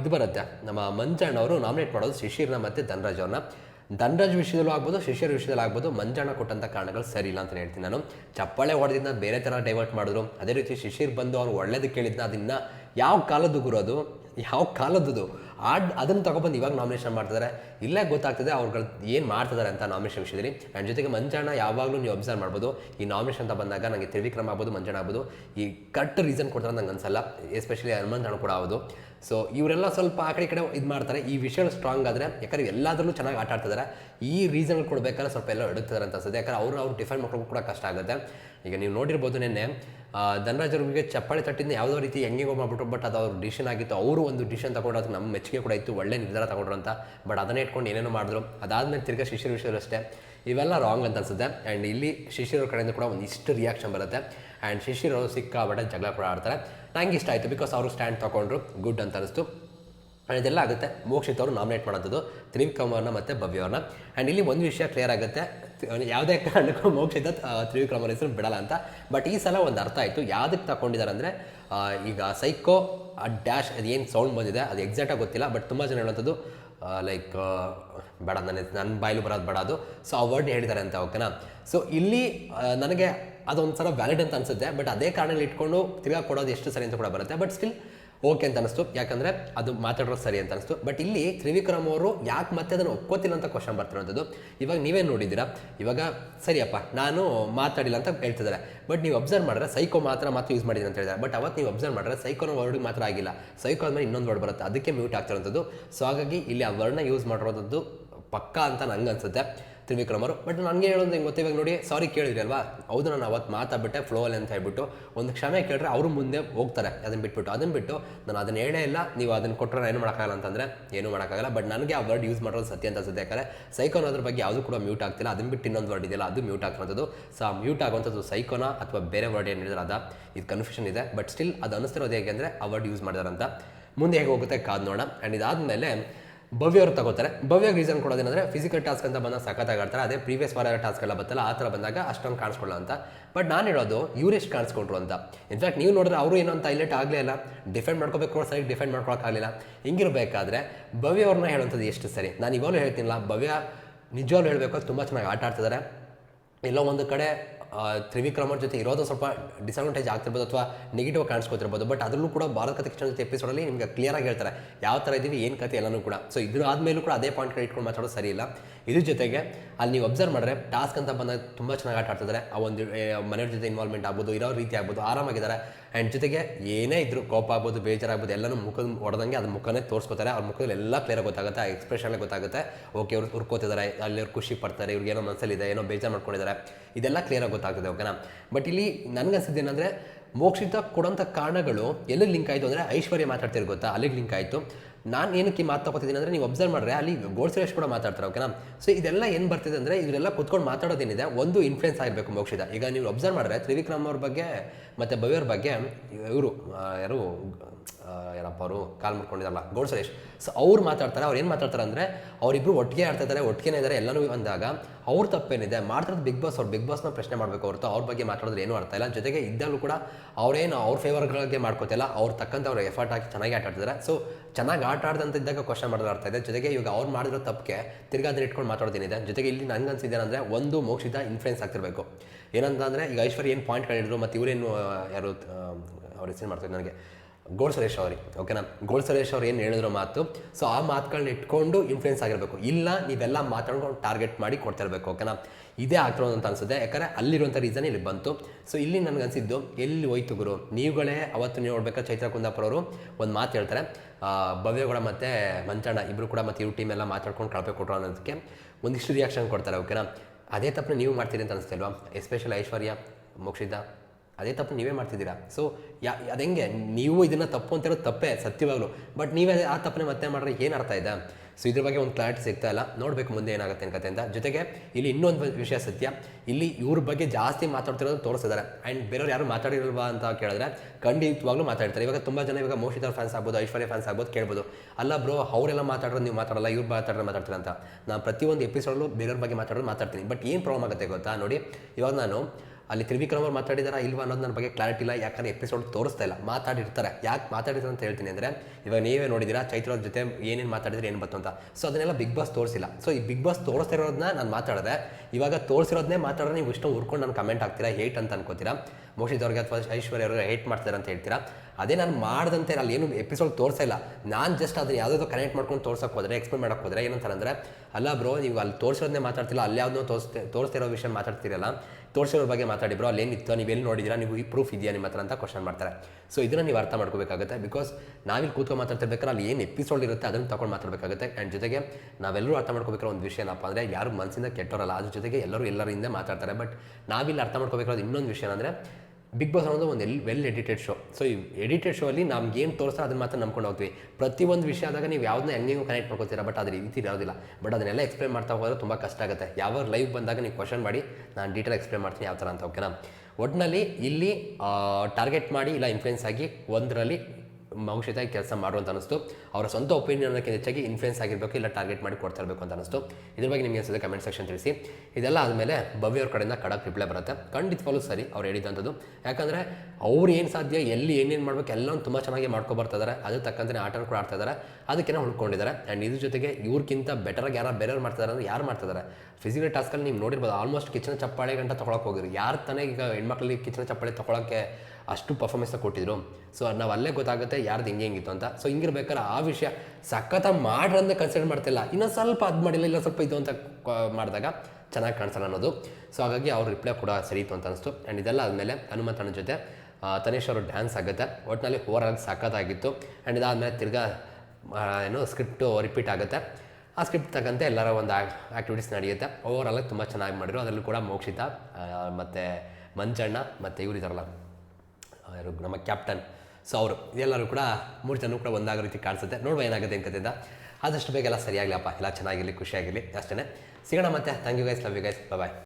ಇದು ಬರುತ್ತೆ. ನಮ್ಮ ಮಂಜಣ್ಣ ಅವರು ನಾಮಿನೇಟ್ ಮಾಡೋದು ಶಿಶಿರ್ನ ಮತ್ತು ಧನರಾಜ್ ಅವ್ರನ್ನ. ಧನರಾಜ್ ವಿಷಯದಲ್ಲೂ ಆಗ್ಬೋದು ಶಿಷ್ಯರ ವಿಷಯದಲ್ಲಿ ಆಗ್ಬೋದು. ಮಂಜಣ್ಣ ಕೊಟ್ಟಂಥ ಕಾರಣಗಳು ಸರಿ ಇಲ್ಲ ಅಂತ ಹೇಳ್ತೀನಿ ನಾನು. ಚಪ್ಪಾಳೆ ಹೊಡೆದಿದ್ದ ಬೇರೆ ಥರ ಡೈವರ್ಟ್ ಮಾಡಿದ್ರು. ಅದೇ ರೀತಿ ಶಿಶಿರ್ ಬಂದು ಅವ್ರು ಒಳ್ಳೇದು ಕೇಳಿದ್ನ, ಅದನ್ನು ಯಾವ ಕಾಲದ್ದು ಗುರು ಅದು? ಯಾವ ಕಾಲದ್ದು ಆಡ್ ಅದನ್ನು ತಗೊಬಂದು ಇವಾಗ ನಾಮಿನೇಷನ್ ಮಾಡ್ತಿದ್ದಾರೆ ಇಲ್ಲೇ ಗೊತ್ತಾಗ್ತದೆ ಅವ್ರುಗಳು ಏನು ಮಾಡ್ತಿದ್ದಾರೆ ಅಂತ ನಾಮಿನೇಷನ್ ವಿಷಯದಲ್ಲಿ. ಆ್ಯಂಡ್ ಜೊತೆಗೆ ಮಂಜಣ್ಣ ಯಾವಾಗಲೂ ನೀವು ಅಬ್ಸರ್ವ್ ಮಾಡ್ಬೋದು. ಈ ನಾಮಿನೇಷನ್ ಅಂತ ಬಂದಾಗ ನನಗೆ ತ್ರಿವಿಕ್ರಮ ಆಗ್ಬೋದು, ಮಂಜಣ್ಣ ಆಗ್ಬೋದು. ಈ ಕಟ್ ರೀಸನ್ ಕೊಡ್ತಾರೆ ನಂಗೆ ಅನ್ಸಲ್ಲ. ಎಸ್ಪೆಷಲಿ ಹನುಮಂತಣ್ಣ ಕೂಡ ಹೌದು. ಸೊ ಇವರೆಲ್ಲ ಸ್ವಲ್ಪ ಆ ಕಡೆ ಈ ಕಡೆ ಇದು ಮಾಡ್ತಾರೆ. ಈ ವಿಷಯ ಸ್ಟ್ರಾಂಗ್ ಆದರೆ ಯಾಕಂದ್ರೆ ಎಲ್ಲದರಲ್ಲೂ ಚೆನ್ನಾಗಿ ಆಟ ಆಡ್ತಿದ್ದಾರೆ ಈ ರೀಸನ್ ಕೊಡಬೇಕಾದ್ರೆ ಸ್ವಲ್ಪ ಎಲ್ಲ ಎಡುತ್ತಾರೆ ಅಂತ ಅನ್ಸುತ್ತೆ. ಯಾಕಂದ್ರೆ ಅವರು ಅವ್ರು ಡಿಫೈನ್ ಮಾಡ್ಕೊಂಡು ಕೂಡ ಕಷ್ಟ ಆಗುತ್ತೆ. ಈಗ ನೀವು ನೋಡಿರ್ಬೋದು ನಿನ್ನೆ ಧನರಾಜ್ ಅವ್ರಿಗೆ ಚಪ್ಪಾಳೆ ತಟ್ಟಿಂದ ಯಾವುದೋ ರೀತಿ ಹೆಂಗೆ ಮಾಡ್ಬಿಟ್ರು ಬಟ್ ಅದು ಅವ್ರ ಡಿಸಿಷನ್ ಆಗಿತ್ತು. ಅವರು ಒಂದು ಡಿಸಿಷನ್ ತಗೊಂಡು ಅದಕ್ಕೆ ನಮ್ಮ ಮೆಚ್ಚುಗೆ ಕೂಡ ಇತ್ತು. ಒಳ್ಳೆ ನಿರ್ಧಾರ ತಗೊಂಡ್ರು ಅಂತ. ಬಟ್ ಅದನ್ನೇ ಇಟ್ಕೊಂಡು ಏನೇನೋ ಮಾಡಿದ್ರು. ಅದಾದಮೇಲೆ ತಿರ್ಗಾ ಶಿಷ್ಯರ ವಿಷಯದಲ್ಲೂ ಅಷ್ಟೇ. ಇವೆಲ್ಲ ರಾಂಗ್ ಅಂತ ಅನ್ಸುತ್ತೆ. ಆ್ಯಂಡ್ ಇಲ್ಲಿ ಶಿಷ್ಯರ ಕಡೆಯಿಂದ ಕೂಡ ಒಂದು ಇಷ್ಟು ರಿಯಾಕ್ಷನ್ ಬರುತ್ತೆ. ಆ್ಯಂಡ್ ಶಿಶಿರ್ ಅವರು ಸಿಕ್ಕಾಬಟ್ಟೆ ಜಗಳ ಕೂಡ ಆಡ್ತಾರೆ ನಂಗೆ ಇಷ್ಟ ಆಯಿತು ಬಿಕಾಸ್ ಅವರು ಸ್ಟ್ಯಾಂಡ್ ತೊಗೊಂಡ್ರು ಗುಡ್ ಅಂತ ಅನಿಸ್ತು. ಆ್ಯಂಡ್ ಇದೆಲ್ಲ ಆಗುತ್ತೆ. ಮೋಕ್ಷಿತ್ ಅವರು ನಾಮಿನೇಟ್ ಮಾಡೋದು ತ್ರಿವಿಕ್ರಮವ್ರನ್ನ ಮತ್ತು ಭವ್ಯವ್ರನ್ನ. ಆ್ಯಂಡ್ ಇಲ್ಲಿ ಒಂದು ವಿಷಯ ಕ್ಲಿಯರ್ ಆಗುತ್ತೆ. ಯಾವುದೇ ಕಾರಣಕ್ಕೂ ಮೋಕ್ಷಿತ ತ್ರಿವಿಕ್ರಮರ ಹೆಸರು ಬಿಡಲ್ಲ ಅಂತ. ಬಟ್ ಈ ಸಲ ಒಂದು ಅರ್ಥ ಆಯಿತು. ಯಾವುದಕ್ಕೆ ತಗೊಂಡಿದ್ದಾರೆ ಅಂದರೆ ಈಗ ಸೈಕೋ ಡ್ಯಾಶ್ ಅದು ಏನು ಸೌಂಡ್ ಬಂದಿದೆ, ಅದು ಎಕ್ಸಾಕ್ಟಾಗಿ ಗೊತ್ತಿಲ್ಲ. ಬಟ್ ತುಂಬ ಜನ ಹೇಳುವಂಥದ್ದು ಲೈಕ್ ಬೇಡ, ನನ್ನ ನನ್ನ ಬಾಯಲು ಬರೋದು ಬೇಡ ಅದು. ಸೊ ಆ ವರ್ಡ್ ಹೇಳಿದ್ದಾರೆ ಅಂತ ಓಕೆನಾ ಸೊ ಇಲ್ಲಿ ನನಗೆ ಅದೊಂಥರ ವ್ಯಾಲಿಡ್ ಅಂತ ಅನಿಸುತ್ತೆ. ಬಟ್ ಅದೇ ಕಾರಣಲ್ಲಿ ಇಟ್ಕೊಂಡು ತಿರ್ಗಾ ಕೊಡೋದು ಎಷ್ಟು ಸರಿ ಅಂತ ಕೂಡ ಬರುತ್ತೆ. ಬಟ್ ಸ್ಟಿಲ್ ಓಕೆ ಅಂತ ಅನಿಸ್ತು. ಯಾಕಂದರೆ ಅದು ಮಾತಾಡೋದು ಸರಿ ಅಂತ ಅನಿಸ್ತು. ಬಟ್ ಇಲ್ಲಿ ತ್ರಿವಿಕ್ರಮ್ ಅವರು ಯಾಕೆ ಮತ್ತೆ ಅದನ್ನು ಒಪ್ಕೋತಿಲ್ಲ ಅಂತ ಕ್ವಶನ್ ಬರ್ತಿರೋಂಥದ್ದು. ಇವಾಗ ನೀವೇನು ನೋಡಿದ್ದೀರಾ? ಇವಾಗ ಸರಿಯಪ್ಪ, ನಾನು ಮಾತಾಡಿಲ್ಲ ಅಂತ ಹೇಳ್ತಿದ್ದಾರೆ. ಬಟ್ ನೀವು ಅಬ್ಸರ್ವ್ ಮಾಡಿದ್ರೆ ಸೈಕೋ ಮಾತ್ರ ಮಾತ್ರ ಯೂಸ್ ಮಾಡಿದ್ರು ಅಂತ ಹೇಳಿದ್ದಾರೆ ಬಟ್ ಅವತ್ತು ನೀವು ಅಬ್ಸರ್ವ್ ಮಾಡಿದ್ರೆ ಸೈಕೋನ ವರ್ಡ್ ಮಾತ್ರ ಆಗಿಲ್ಲ. ಸೈಕೋ ಅಂದರೆ ಇನ್ನೊಂದು ವರ್ಡ್ ಬರುತ್ತೆ. ಅದಕ್ಕೆ ಮ್ಯೂಟ್ ಆಗ್ತಿರೋಂಥದ್ದು. ಸೊ ಹಾಗಾಗಿ ಇಲ್ಲಿ ಆ ವರ್ಡ್ನ ಯೂಸ್ ಮಾಡಿರೋದು ಪಕ್ಕಾ ಅಂತ ನಂಗೆ ಅನ್ಸುತ್ತೆ. ತ್ರಿವಿಕ್ರಮ್ ಅವರು ಬಟ್ ನನಗೆ ಹೇಳೋದು ಹೆಂಗೆ ಗೊತ್ತಿವಾಗ ನೋಡಿ ಸಾರಿ ಕೇಳಿದ್ರಿ ಅಲ್ವಾ? ಹೌದು ನಾನು ಅವತ್ತು ಮಾತಾಡ್ಬಿಟ್ಟೆ ಫ್ಲೋ ಅಲ್ಲಿ ಅಂತ ಹೇಳ್ಬಿಟ್ಟು. ಒಂದು ಕ್ಷಮೆ ಕೇಳಿದ್ರೆ ಅವರು ಮುಂದೆ ಹೋಗ್ತಾರೆ ಅದನ್ನು ಬಿಟ್ಬಿಟ್ಟು. ಅದನ್ನು ಬಿಟ್ಟು ನಾನು ಅದನ್ನು ಹೇಳೇ ಇಲ್ಲ, ನೀವು ಅದನ್ನು ಕೊಟ್ಟರೆ ಏನು ಮಾಡೋಕ್ಕಾಗಲ್ಲ ಅಂತಂದರೆ ಏನೂ ಮಾಡೋಕ್ಕಾಗಲ್ಲ. ಬಟ್ ನನಗೆ ಆ ವರ್ಡ್ ಯೂಸ್ ಮಾಡೋದು ಸತ್ಯ ಅಂತ ಅನ್ಸುತ್ತೆ. ಯಾಕಂದರೆ ಸೈಕೋನ ಅದ್ರ ಬಗ್ಗೆ ಯಾವುದು ಕೂಡ ಮ್ಯೂಟ್ ಆಗ್ತಿಲ್ಲ. ಅದನ್ನು ಬಿಟ್ಟು ಇನ್ನೊಂದು ವರ್ಡ್ ಇದೆಯಲ್ಲ, ಅದು ಮ್ಯೂಟ್ ಆಗ್ತಿರೋದು. ಸೊ ಆ ಮ್ಯೂಟ್ ಆಗುವಂಥದ್ದು ಸೈಕೋನ ಅಥವಾ ಬೇರೆ ವರ್ಡ್ ಏನು ಹೇಳಿದ್ರೆ ಅದ ಇದು ಕನ್ಫ್ಯೂಷನ್ ಇದೆ. ಬಟ್ ಸ್ಟಿಲ್ ಅದು ಅನಿಸ್ತಿರೋದು ಹೇಗೆ ಅಂದರೆ, ಆ ವರ್ಡ್ ಯೂಸ್ ಮಾಡಿದಾರಂತ. ಮುಂದೆ ಹೇಗೆ ಹೋಗುತ್ತೆ ಕಾದು ನೋಡೋಣ. ಆ್ಯಂಡ್ ಇದಾದಮೇಲೆ ಭವ್ಯ ಅವರು ತಗೋತಾರೆ. ಭವ್ಯ ರೀಸನ್ ಕೊಡೋದೇನಂದ್ರೆ ಫಿಸಿಕಲ್ ಟಾಸ್ಕ್ ಅಂತ ಬಂದಾಗ ಸಖತ್ತಾಗಿ ಆಡ್ತಾರೆ. ಅದೇ ಪ್ರೀವಿಯಸ್ ವಾರ ಟಾಸ್ಕ್ ಎಲ್ಲ ಬತ್ತಲ್ಲ, ಆ ಥರ ಬಂದಾಗ ಅಷ್ಟೊಂದು ಕಾಣಿಸ್ಕೊಳ್ಳೋ ಅಂತ. ಬಟ್ ನಾನು ಹೇಳೋದು ಇವ್ರು ಎಷ್ಟು ಕಾಣಿಸ್ಕೊಂಡ್ರು ಅಂತ. ಇನ್ಫ್ಯಾಕ್ಟ್ ನೀವು ನೋಡಿದ್ರೆ ಅವರು ಏನೋ ಅಂತ ಹೈಲೈಟ್ ಆಗಲೇ ಇಲ್ಲ. ಡಿಫೆಂಡ್ ಮಾಡ್ಕೋಬೇಕು ಸರಿ ಡಿಫೆಂಡ್ ಮಾಡ್ಕೊಳಕ್ಕಾಗಲಿಲ್ಲ ಹಿಂಗಿರಬೇಕಾದ್ರೆ, ಭವ್ಯ ಅವ್ರನ್ನ ಹೇಳುವಂಥದ್ದು ಎಷ್ಟು ಸರಿ? ನಾನು ಇವಾಗಲೂ ಹೇಳ್ತೀನಿಲ್ಲ, ಭವ್ಯ ನಿಜವಾಗ್ಲೂ ಹೇಳಬೇಕು, ತುಂಬ ಚೆನ್ನಾಗಿ ಆಟ ಆಡ್ತಿದ್ದಾರೆ ಎಲ್ಲೋ ಒಂದು ಕಡೆ ಆ, ತ್ರಿವಿಕ್ರಮ್ ಜೊತೆ ಇರೋದು ಸ್ವಲ್ಪ ಡಿಸಡ್ವಾಂಟೇಜ್ ಆಗ್ತಿರ್ಬೋದು ಅಥವಾ ನೆಗೆಟಿವ್ ಕಾಣಿಸ್ಕೊತಿರ್ಬೋದು ಬಟ್ ಅದರಲ್ಲೂ ಕೂಡ ಭಾರತ ಕಥೆ ಕಿಚನ್ ಜೊತೆ ಎಪಿಸೋಡಲ್ಲಿ ನಿಮಗೆ ಕ್ಲಿಯರಾಗಿ ಹೇಳ್ತಾರೆ ಯಾವ ಥರ ಇದ್ದೀವಿ ಏನು ಕಥೆ ಎಲ್ಲನೂ ಕೂಡ. ಸೊ ಇದ್ರ ಆದಮೇಲೂ ಕೂಡ ಅದೇ ಪಾಯಿಂಟ್ ಇಟ್ಕೊಂಡು ಮಾತಾಡೋದು ಸರಿ ಇಲ್ಲ. ಇದ್ರ ಜೊತೆಗೆ ಅಲ್ಲಿ ನೀವು ಅಬ್ಸರ್ವ್ ಮಾಡಿದ್ರೆ ಟಾಸ್ಕ್ ಅಂತ ಬಂದಾಗ ತುಂಬ ಚೆನ್ನಾಗಿ ಆಟ ಆಡ್ತಿದ್ದಾರೆ ಆ ಒಂದು ಮನೆಯವ್ರ ಜೊತೆ ಇನ್ವಾಲ್ವ್ಮೆಂಟ್ ಆಗ್ಬೋದು ಇರೋ ರೀತಿ ಆಗ್ಬೋದು ಆರಾಮಾಗಿದ್ದಾರೆ ಆ್ಯಂಡ್ ಜೊತೆಗೆ ಏನೇ ಇದ್ರು ಕೋಪ ಆಗ್ಬೋದು, ಬೇಜಾರಾಗ್ಬೋದು, ಎಲ್ಲನೂ ಮುಖದ ಹೊಡೆದಂಗೆ ಅದ್ರ ಮುಖನೇ ತೋರಿಸ್ಕೊತಾರೆ. ಅವ್ರ ಮುಖದಲ್ಲಿ ಎಲ್ಲ ಕ್ಲಿಯರ್ ಗೊತ್ತಾಗುತ್ತೆ, ಆ ಎಕ್ಸ್ಪ್ರೆಷನ್ ಗೊತ್ತಾಗುತ್ತೆ. ಓಕೆ ಅವ್ರು ಹುರ್ಕೋತಿದ್ದಾರೆ ಅಲ್ಲಿ ಅವ್ರು ಖುಷಿ ಪಡ್ತಾರೆ, ಇವ್ರಿಗೆ ಏನೋ ಮನಸ್ಸಲ್ಲಿದೆ ಏನೋ ಬೇಜಾರು ಮಾಡ್ಕೊಂಡಿದ್ದಾರೆ ಇದೆಲ್ಲ ಕ್ಲಿಯರಾಗಿ ಗೊತ್ತಾಗ್ತದೆ ಓಕೆನಾ ಬಟ್ ಇಲ್ಲಿ ನನಗನ್ಸಿದ್ದು ಏನಂದರೆ ಮೋಕ್ಷಿತ ಕೊಡೋಂಥ ಕಾರಣಗಳು ಎಲ್ಲಿ ಲಿಂಕ್ ಆಯಿತು ಅಂದರೆ ಐಶ್ವರ್ಯ ಮಾತಾಡ್ತಿರೋ ಗೊತ್ತಾ? ಅಲ್ಲಿಗೆ ಲಿಂಕ್ ಆಯಿತು. ನಾನು ಏನಕ್ಕೆ ಮಾತು ತಗೋತಿದ್ದೀನಿ ಅಂದರೆ ನೀವು ಅಬ್ಸರ್ವ್ ಮಾಡ್ರೆ, ಅಲ್ಲಿ ಗೋಡ್ ಸುರೇಶ್ ಕೂಡ ಮಾತಾಡ್ತಾರೆ ಓಕೆನಾ ಸೊ ಇದೆಲ್ಲ ಏನು ಬರ್ತಿದೆ ಅಂದರೆ, ಇವರೆಲ್ಲ ಕುತ್ಕೊಂಡು ಮಾತಾಡೋದೇನಿದೆ, ಒಂದು ಇನ್ಫ್ಲುಯೆನ್ಸ್ ಆಗಿರಬೇಕು ಮೋಕ್ಷಿತ. ಈಗ ನೀವು ಅಬ್ಸರ್ವ್ ಮಾಡಿದ್ರೆ ತ್ರಿವಿಕ್ರಮ್ ಅವ್ರ ಬಗ್ಗೆ, ಮತ್ತು ಭವ್ಯವ್ರ ಬಗ್ಗೆ, ಇವರು ಯಾರು ಯಾರಪ್ಪ ಅವರು ಕಾಲ್ ಮಾಡ್ಕೊಂಡಿದ್ದಾರಲ್ಲ ಗೌಡ ಸುರೇಶ್ ಸೊ ಅವ್ರು ಮಾತಾಡ್ತಾರೆ, ಅವ್ರು ಏನು ಮಾತಾಡ್ತಾರೆ ಅಂದರೆ ಅವರಿಬ್ಬರು ಒಟ್ಟಿಗೆ ಆಡ್ತಾ ಇದ್ದಾರೆ ಒಟ್ಟಿಗೆ ಇದ್ದಾರೆ ಎಲ್ಲರೂ ಬಂದಾಗ ಅವ್ರ ತಪ್ಪೇನಿದೆ ಮಾಡ್ತಿರೋದು ಬಿಗ್ ಬಾಸ್, ಅವ್ರು ಬಿಗ್ ಬಾಸ್ನ ಪ್ರಶ್ನೆ ಮಾಡಬೇಕು ಹೊರತು ಅವ್ರ ಬಗ್ಗೆ ಮಾತಾಡೋದು ಏನೂ ಅರ್ಥ ಇಲ್ಲ. ಜೊತೆಗೆ ಇದ್ದಲ್ಲೂ ಕೂಡ ಅವರೇನು ಅವ್ರ ಫೇವರ್ಗಳಿಗೆ ಮಾಡ್ಕೋತಿಲ್ಲ, ಅವ್ರ ತಕ್ಕಂತೆ ಅವ್ರ ಎಫರ್ಟ್ ಹಾಕಿ ಚೆನ್ನಾಗಿ ಆಟ ಆಡ್ತಿದ್ದಾರೆ ಸೊ ಚೆನ್ನಾಗಿ ಆಟ ಆಡ್ದಂತ ಇದ್ದಾಗ ಕ್ವಶನ್ ಮಾಡೋದು ಅರ್ಥ ಇದೆ. ಜೊತೆಗೆ ಇವಾಗ ಅವ್ರು ಮಾಡಿರೋ ತಪ್ಪಿಗೆ ತಿರ್ಗಾ ಅದನ್ನ ಇಟ್ಕೊಂಡು ಮಾತಾಡೋದೇನಿದೆ. ಜೊತೆಗೆ ಇಲ್ಲಿ ನಂಗೆ ಅನ್ಸಿದ್ದೇನೆಂದರೆ ಒಂದು ಮೋಕ್ಷಿತ ಇನ್ಫ್ಲುಯೆನ್ಸ್ ಆಗ್ತಿರಬೇಕು. ಏನಂತ ಅಂದರೆ ಈಗ ಐಶ್ವರ್ಯ ಏನು ಪಾಯಿಂಟ್ ಕಳಿದ್ರು ಮತ್ತು ಇವರೇನು ಯಾರು ಅವ್ರು ಹೆಸರು ಮಾಡ್ತಾರೆ ನನಗೆ? ಗೋಳ್ ಸುರೇಶ್ ಅವ್ರಿ ಓಕೆನಾ ಗೋಲ್ ಸುರೇಶ್ ಅವ್ರು ಏನು ಹೇಳಿದ್ರು ಮಾತು? ಸೊ ಆ ಮಾತುಗಳನ್ನ ಇಟ್ಕೊಂಡು ಇನ್ಫ್ಲೂಯೆನ್ಸ್ ಆಗಿರಬೇಕು. ಇಲ್ಲ, ನೀವೆಲ್ಲ ಮಾತಾಡ್ಕೊಂಡು ಟಾರ್ಗೆಟ್ ಮಾಡಿ ಕೊಡ್ತಾ ಇರಬೇಕು ಓಕೆನಾ ಇದೇ ಆಗ್ತಿರೋದು ಅಂತ ಅನ್ಸುತ್ತೆ. ಯಾಕಂದರೆ ಅಲ್ಲಿರುವಂಥ ರೀಸನ್ ಇಲ್ಲಿ ಬಂತು. ಸೊ ಇಲ್ಲಿ ನನಗೆ ಅನಿಸಿದ್ದು, ಎಲ್ಲಿ ಹೋಯ್ತು ಗುರು? ನೀವುಗಳೇ ಅವತ್ತು ನೀವು ನೋಡ್ಬೇಕಾದ್ರೆ ಚೈತ್ರ ಕುಂದಾಪುರ ಅವರು ಒಂದು ಮಾತು ಹೇಳ್ತಾರೆ. ಭವ್ಯಗಳ ಮತ್ತು ಮಂಚಣ್ಣ ಇಬ್ಬರು ಕೂಡ ಮತ್ತು ಇವ್ರ ಟೀಮ್ ಎಲ್ಲ ಮಾತಾಡ್ಕೊಂಡು ಕಳಪೆ ಕೊಟ್ಟರು ಅನ್ನೋದಕ್ಕೆ ಒಂದಿಷ್ಟು ರಿಯಾಕ್ಷನ್ ಕೊಡ್ತಾರೆ ಓಕೆನಾ ಅದೇ ತಪ್ಪು ನೀವು ಮಾಡ್ತೀರಿ ಅಂತ ಅನಿಸ್ತಿಲ್ವಾ ಎಸ್ಪೆಷಲಿ ಐಶ್ವರ್ಯ, ಮೋಕ್ಷಿತ. ಅದೇ ತಪ್ಪು ನೀವೇ ಮಾಡ್ತಿದ್ದೀರಾ? ಸೊ ಯಾ, ಅದು ನೀವು ಇದನ್ನು ತಪ್ಪು ಅಂತ ಹೇಳೋದು ತಪ್ಪೇ, ಸತ್ಯವಾಗ್ಲೂ. ಬಟ್ ನೀವೇ ಆ ತಪ್ಪನೆ ಮತ್ತೆ ಮಾಡಿದ್ರೆ ಏನು ಅರ್ಥ ಇದೆ ಸೊ ಇದ್ರ ಬಗ್ಗೆ ಒಂದು ಕ್ಲಾರಿಟಿ ಸಿಗ್ತಾ ಇಲ್ಲ. ನೋಡಬೇಕು ಮುಂದೆ ಏನಾಗುತ್ತೆ ಅನ್ಕತೆ ಅಂತ. ಜೊತೆಗೆ, ಇಲ್ಲಿ ಇನ್ನೊಂದು ವಿಷಯ ಸತ್ಯ. ಇಲ್ಲಿ ಇವ್ರ ಬಗ್ಗೆ ಜಾಸ್ತಿ ಮಾತಾಡ್ತಿರೋದು ತೋರಿಸಿದ್ದಾರೆ ಆ್ಯಂಡ್ ಬೇರೆಯವ್ರು ಯಾರು ಮಾತಾಡಿರಲ್ವಾ ಅಂತ ಕೇಳಿದ್ರೆ, ಖಂಡಿತವಾಗ್ಲೂ ಮಾತಾಡ್ತಾರೆ. ಇವಾಗ ತುಂಬ ಜನ ಇವಾಗ ಮೋಷಿತ ಫ್ಯಾನ್ಸ್ ಆಗ್ಬೋದು, ಐಶ್ವರ್ಯ ಫ್ಯಾನ್ಸ್ ಆಗ್ಬೋದು ಕೇಳ್ಬೋದು. ಅಲ್ಲ ಬ್ರೋ ಅವರೆಲ್ಲ ಮಾತಾಡೋದು ನೀವು ಮಾತಾಡಲ್ಲ, ಇವ್ರು ಮಾತಾಡೋದು ಮಾತಾಡ್ತಾರೆ ಅಂತ. ನಾನು ಪ್ರತಿಯೊಂದು ಎಪಿಸೋಡಲ್ಲೂ ಬೇರೆಯವ್ರ ಬಗ್ಗೆ ಮಾತಾಡೋದು ಮಾತಾಡ್ತೀನಿ. ಬಟ್ ಏನು ಪ್ರಾಬ್ಲಮ್ ಆಗುತ್ತೆ ಗೊತ್ತಾ? ನೋಡಿ, ಇವಾಗ ನಾನು ಅಲ್ಲಿ ತ್ರಿವಿಕ್ರಮ್ ಅವ್ರು ಮಾತಾಡಿದಾರ ಇಲ್ವಾ ಅನ್ನೋದು ನನ್ನ ಬಗ್ಗೆ ಕ್ಲಾರಿಟಿ ಇಲ್ಲ. ಯಾಕಂದ್ರೆ ಎಪಿಸೋಡ್ ತೋರಿಸ್ತಾ ಇಲ್ಲ. ಮಾತಾಡಿರ್ತಾರೆ. ಯಾಕೆ ಮಾತಾಡಿದ್ರು ಅಂತ ಹೇಳ್ತೀನಿ ಅಂದರೆ, ಇವಾಗ ನೀವೇ ನೋಡಿದ್ದೀರಾ ಚೈತ್ರ ಅವ್ರ ಜೊತೆ ಏನೇನು ಮಾತಾಡಿದ್ರೆ ಏನು ಬಂತು ಅಂತ. ಸೊ ಅದನ್ನೆಲ್ಲ ಬಿಗ್ ಬಾಸ್ ತೋರಿಸಿಲ್ಲ. ಸೊ ಈ ಬಿಗ್ ಬಾಸ್ ತೋರಿಸ್ತಾ ಇರೋದನ್ನ ನಾನು ಮಾತಾಡಿದೆ. ಇವಾಗ ತೋರಿಸಿರೋದನ್ನೇ ಮಾತಾಡಿದ್ರೆ ನೀವು ಇಷ್ಟು ಉರ್ಕೊಂಡು ನಾನು ಕಮೆಂಟ್ ಹಾಕ್ತೀರಾ ಹೇಟ್ ಅಂತ ಅನ್ಕೋತೀರಾ? ಮೋಶಿ ಅವ್ರಿಗೆ ಅಥವಾ ಐಶ್ವರ್ಯ ಅವ್ರಿಗೆ ಹೇಟ್ ಮಾಡ್ತಾರೆ ಅಂತ ಹೇಳ್ತೀರಾ? ಅದೇ ನಾನು ಮಾಡ್ದಂತೆ ಅಲ್ಲಿ ಏನು ಎಪಿಸೋಡ್ ತೋರಿಸಿಲ್ಲ ನಾನು ಜಸ್ಟ್ ಅದನ್ನ ಯಾವುದೋ ಕನೆಕ್ಟ್ ಮಾಡ್ಕೊಂಡು ತೋರ್ಸೋಕೆ ಹೋದರೆ ಎಕ್ಸ್ಪ್ಲೇನ್ ಮಾಡೋಕ್ಕೆ ಹೋದರೆ ಏನಂತಾರೆ ಅಂದರೆ ಅಲ್ಲ ಬ್ರೋ ನೀವು ಅಲ್ಲಿ ತೋರಿಸೋದನ್ನೇ ಮಾತಾಡ್ತಿಲ್ಲ. ಅಲ್ಲಿ ಯಾವುದನ್ನೋ ತೋರಿಸ್ತೆ ತೋರಿಸ್ತಿರೋ ವಿಷಯ ಮಾತಾಡ್ತಿರಲ್ಲ. ತೋರಿಸಿರೋ ಬಗ್ಗೆ ಮಾತಾಡಿ ಬ್ರೋ ಅಲ್ಲೇನಿತ್ತು ನೀವು ಎಲ್ಲಿ ನೋಡಿದ್ದೀರಾ ನೀವು ಈ ಪ್ರೂಫ್ ಇದೆಯಾ ನಿಮ್ಮ ಹತ್ರ ಅಂತ ಕ್ವಶನ್ ಮಾಡ್ತಾರೆ. ಸೊ ಇದನ್ನು ನೀವು ಅರ್ಥ ಮಾಡ್ಕೋಬೇಕಾಗುತ್ತೆ ಬಿಕಾಸ್ ನಾವಿಲ್ಲಿ ಕೂತ್ಕೊಂಡು ಮಾತಾಡ್ತಿರ್ಬೇಕಾದ್ರೆ ಅಲ್ಲಿ ಏನು ಎಪಿಸೋಡ್ ಇರುತ್ತೆ ಅದನ್ನು ತಗೊಂಡು ಮಾತಾಡಬೇಕಾಗುತ್ತೆ. ಆ್ಯಂಡ್ ಜೊತೆಗೆ ನಾವೆಲ್ಲರೂ ಅರ್ಥ ಮಾಡ್ಕೋಬೇಕಾದ್ರೆ ಒಂದು ವಿಷಯ ಏನಪ್ಪ ಅಂದರೆ, ಯಾರು ಮನಸ್ಸಿಂದ ಕೆಟ್ಟವರಲ್ಲ ಅದ್ರ ಜೊತೆಗೆ ಎಲ್ಲರೂ ಎಲ್ಲರಿಂದ ಮಾತಾಡ್ತಾರೆ. ಬಟ್ ನಾವಿಲ್ಲಿ ಅರ್ಥ ಮಾಡ್ಕೋಬೇಕಾದ್ರೆ ಇನ್ನೊಂದು ವಿಷಯ ಅಂದರೆ ಬಿಗ್ ಬಾಸ್ ಅನ್ನೋದು ಒಂದು ಎಲ್ ವೆಲ್ ಎಡಿಟೆಡ್ ಶೋ ಸೊ ಈ ಎಡಿಟೆಡ್ ಶೋ ಅಲ್ಲಿ ನಮ್ಗೆ ಏನು ತೋರಿಸ್ತಾರೆ ಅದನ್ನ ಮಾತ್ರ ನಂಬ್ಕೊಂಡು ಹೋಗ್ತೀವಿ. ಪ್ರತಿಯೊಂದು ವಿಷಯ ಆದಾಗ ನೀವು ಯಾವ್ದನ್ನ ಹೆಂಗೆ ಕನೆಕ್ಟ್ ಮಾಡ್ಕೋತೀರಾ ಬಟ್ ಅದ್ರ ರೀತಿ ಇರೋದಿಲ್ಲ. ಬಟ್ ಅದನ್ನೆಲ್ಲ ಎಕ್ಸ್ಪ್ಲೇನ್ ಮಾಡ್ತಾ ಹೋದ್ರೆ ತುಂಬ ಕಷ್ಟ ಆಗುತ್ತೆ. ಯಾವಾಗ ಲೈವ್ ಬಂದಾಗ ನೀವು ಕ್ವಶನ್ ಮಾಡಿ, ನಾನು ಡೀಟೇಲ್ ಎಕ್ಸ್ಪ್ಲೇನ್ ಮಾಡ್ತೀನಿ ಯಾವ ಥರ ಅಂತ ಓಕೆನಾ ಒಟ್ಟಿನಲ್ಲಿ ಇಲ್ಲಿ ಟಾರ್ಗೆಟ್ ಮಾಡಿ, ಇಲ್ಲ ಇನ್ಫ್ಲುಯೆನ್ಸ್ ಆಗಿ ಒಂದರಲ್ಲಿ ಮೌಷಿತಾಗಿ ಕೆಲಸ ಮಾಡು ಅಂತ ಅನಿಸ್ತು ಅವರ ಸ್ವಂತ ಒಪಿನಿಯನ್ ಅನ್ನೋಕ್ಕಿಂತ ಹೆಚ್ಚಾಗಿ ಇನ್ಫ್ಲುಯೆನ್ಸ್ ಆಗಿರಬೇಕು, ಇಲ್ಲ ಟಾರ್ಗೆಟ್ ಮಾಡಿ ಕೊಡ್ತಾ ಇರಬೇಕು ಅಂತ ಅನಿಸ್ತು ಇದ್ರ ಬಗ್ಗೆ ನಿಮಗೆ ಅನಿಸಿದೆ ಕಮೆಂಟ್ ಸೆಕ್ಷನ್ ತಿಳಿಸಿ. ಇದೆಲ್ಲ ಆದಮೇಲೆ ಭವ್ಯ ಅವ್ರ ಕಡೆಯಿಂದ ಕಡಕ್ ರಿಪ್ಲೈ ಬರುತ್ತೆ. ಖಂಡಿತವಾಗ್ಲೂ ಸರಿ, ಅವ್ರು ಹೇಳಿದಂಥದ್ದು. ಯಾಕಂದರೆ ಅವ್ರು ಏನು ಸಾಧ್ಯ, ಎಲ್ಲಿ ಏನೇನು ಮಾಡಬೇಕು, ಎಲ್ಲನೂ ತುಂಬ ಚೆನ್ನಾಗಿ ಮಾಡ್ಕೊಬರ್ತಾ ಇದ್ದಾರೆ ತಕ್ಕಂತೆ ಆಟ ಕೂಡ ಆಡ್ತಾ ಇದ್ದಾರೆ ಅದಕ್ಕೆ ಉಳ್ಕೊಂಡಿದ್ದಾರೆ ಆ್ಯಂಡ್ ಇದ್ರ ಜೊತೆಗೆ ಇವ್ರಿಗಿಂತ ಬೆಟರಾಗಿ ಯಾರು ಬೇರೆಯವ್ರು ಮಾಡ್ತಿದ್ದಾರೆ ಅಂದರೆ ಯಾರು ಮಾಡ್ತಿದ್ದಾರೆ ಫಿಸಿಕಲ್ ಟಾಸ್ಕಲ್ಲಿ ನೀವು ನೋಡಿರ್ಬೋದು ಆಲ್ಮೋಸ್ಟ್ ಕಿಚನ್ ಚಪ್ಪಾಳೆ ಗಂಟ ತೊಗೊಳಕ್ಕೆ ಹೋಗಿದ್ರು ಯಾರು ತಾನೇ ಈಗ ಹೆಣ್ಮಕ್ಳಿಗೆ ಕಿಚನ್ ಚಪ್ಪಾಳೆ ತೊಗೊಳಕ್ಕೆ ಅಷ್ಟು ಪರ್ಫಾರ್ಮೆನ್ಸ್ನ ಕೊಟ್ಟಿದ್ರು. ಸೊ ನಾವು ಅಲ್ಲೇ ಗೊತ್ತಾಗುತ್ತೆ ಯಾರ್ದು ಹಿಂಗೆ ಹೆಂಗಿತ್ತು ಅಂತ. ಸೊ ಹಿಂಗಿರ್ಬೇಕಾದ್ರೆ ಆ ವಿಷಯ ಸಖತ್ತ ಮಾಡ್ರಂದ್ರೆ ಕನ್ಸಿಡರ್ ಮಾಡ್ತಿಲ್ಲ. ಇನ್ನೊಂದು ಸ್ವಲ್ಪ ಅದು ಮಾಡಿಲ್ಲ, ಇಲ್ಲ ಸ್ವಲ್ಪ ಇದು ಅಂತ ಮಾಡಿದಾಗ ಚೆನ್ನಾಗಿ ಕಾಣಿಸಲ್ಲ ಅನ್ನೋದು. ಸೊ ಹಾಗಾಗಿ ಅವ್ರ ರಿಪ್ಲೈ ಕೂಡ ಸರಿ ಇತ್ತು ಅಂತ ಅನಿಸ್ತು. ಆ್ಯಂಡ್ ಇದೆಲ್ಲ ಆದಮೇಲೆ ಹನುಮಂತನ ಜೊತೆ ತನೇಶ್ ಅವರು ಡ್ಯಾನ್ಸ್ ಆಗುತ್ತೆ. ಒಟ್ಟಿನಲ್ಲಿ ಓವರಾಲ್ ಸಖತ್ತಾಗಿತ್ತು ಆ್ಯಂಡ್ ಇದಾದಮೇಲೆ ತಿರ್ಗಾ ಏನು ಸ್ಕ್ರಿಪ್ಟು ರಿಪೀಟ್ ಆಗುತ್ತೆ. ಆ ಸ್ಕ್ರಿಪ್ಟ್ ತಕ್ಕಂತೆ ಎಲ್ಲರ ಒಂದು ಆ್ಯಕ್ಟಿವಿಟೀಸ್ ನಡೆಯುತ್ತೆ. ಓವರಾಲ್ ತುಂಬ ಚೆನ್ನಾಗಿ ಮಾಡಿದ್ರು. ಅದರಲ್ಲೂ ಕೂಡ ಮೋಕ್ಷಿತ ಮತ್ತು ಮಂಜಣ್ಣ, ಮತ್ತು ಇವರಿದಾರಲ್ಲ ಯಾರು ನಮ್ಮ ಕ್ಯಾಪ್ಟನ್ ಸೊ ಅವರು, ಎಲ್ಲರೂ ಕೂಡ ಮೂರು ಜನ ಕೂಡ ಒಂದಾಗೋ ರೀತಿ ಕಾಣಿಸುತ್ತೆ. ನೋಡುವ ಏನಾಗುತ್ತೆ ಅಂತ ಆದಷ್ಟು ಬೇಗ ಎಲ್ಲ ಸರಿಯಾಗಲಿಪ್ಪ ಎಲ್ಲ ಚೆನ್ನಾಗಿರಲಿ, ಖುಷಿಯಾಗಿರಲಿ. ಅಷ್ಟೇ ಸಿಗೋಣ ಮತ್ತೆ. Thank you guys love you guys bye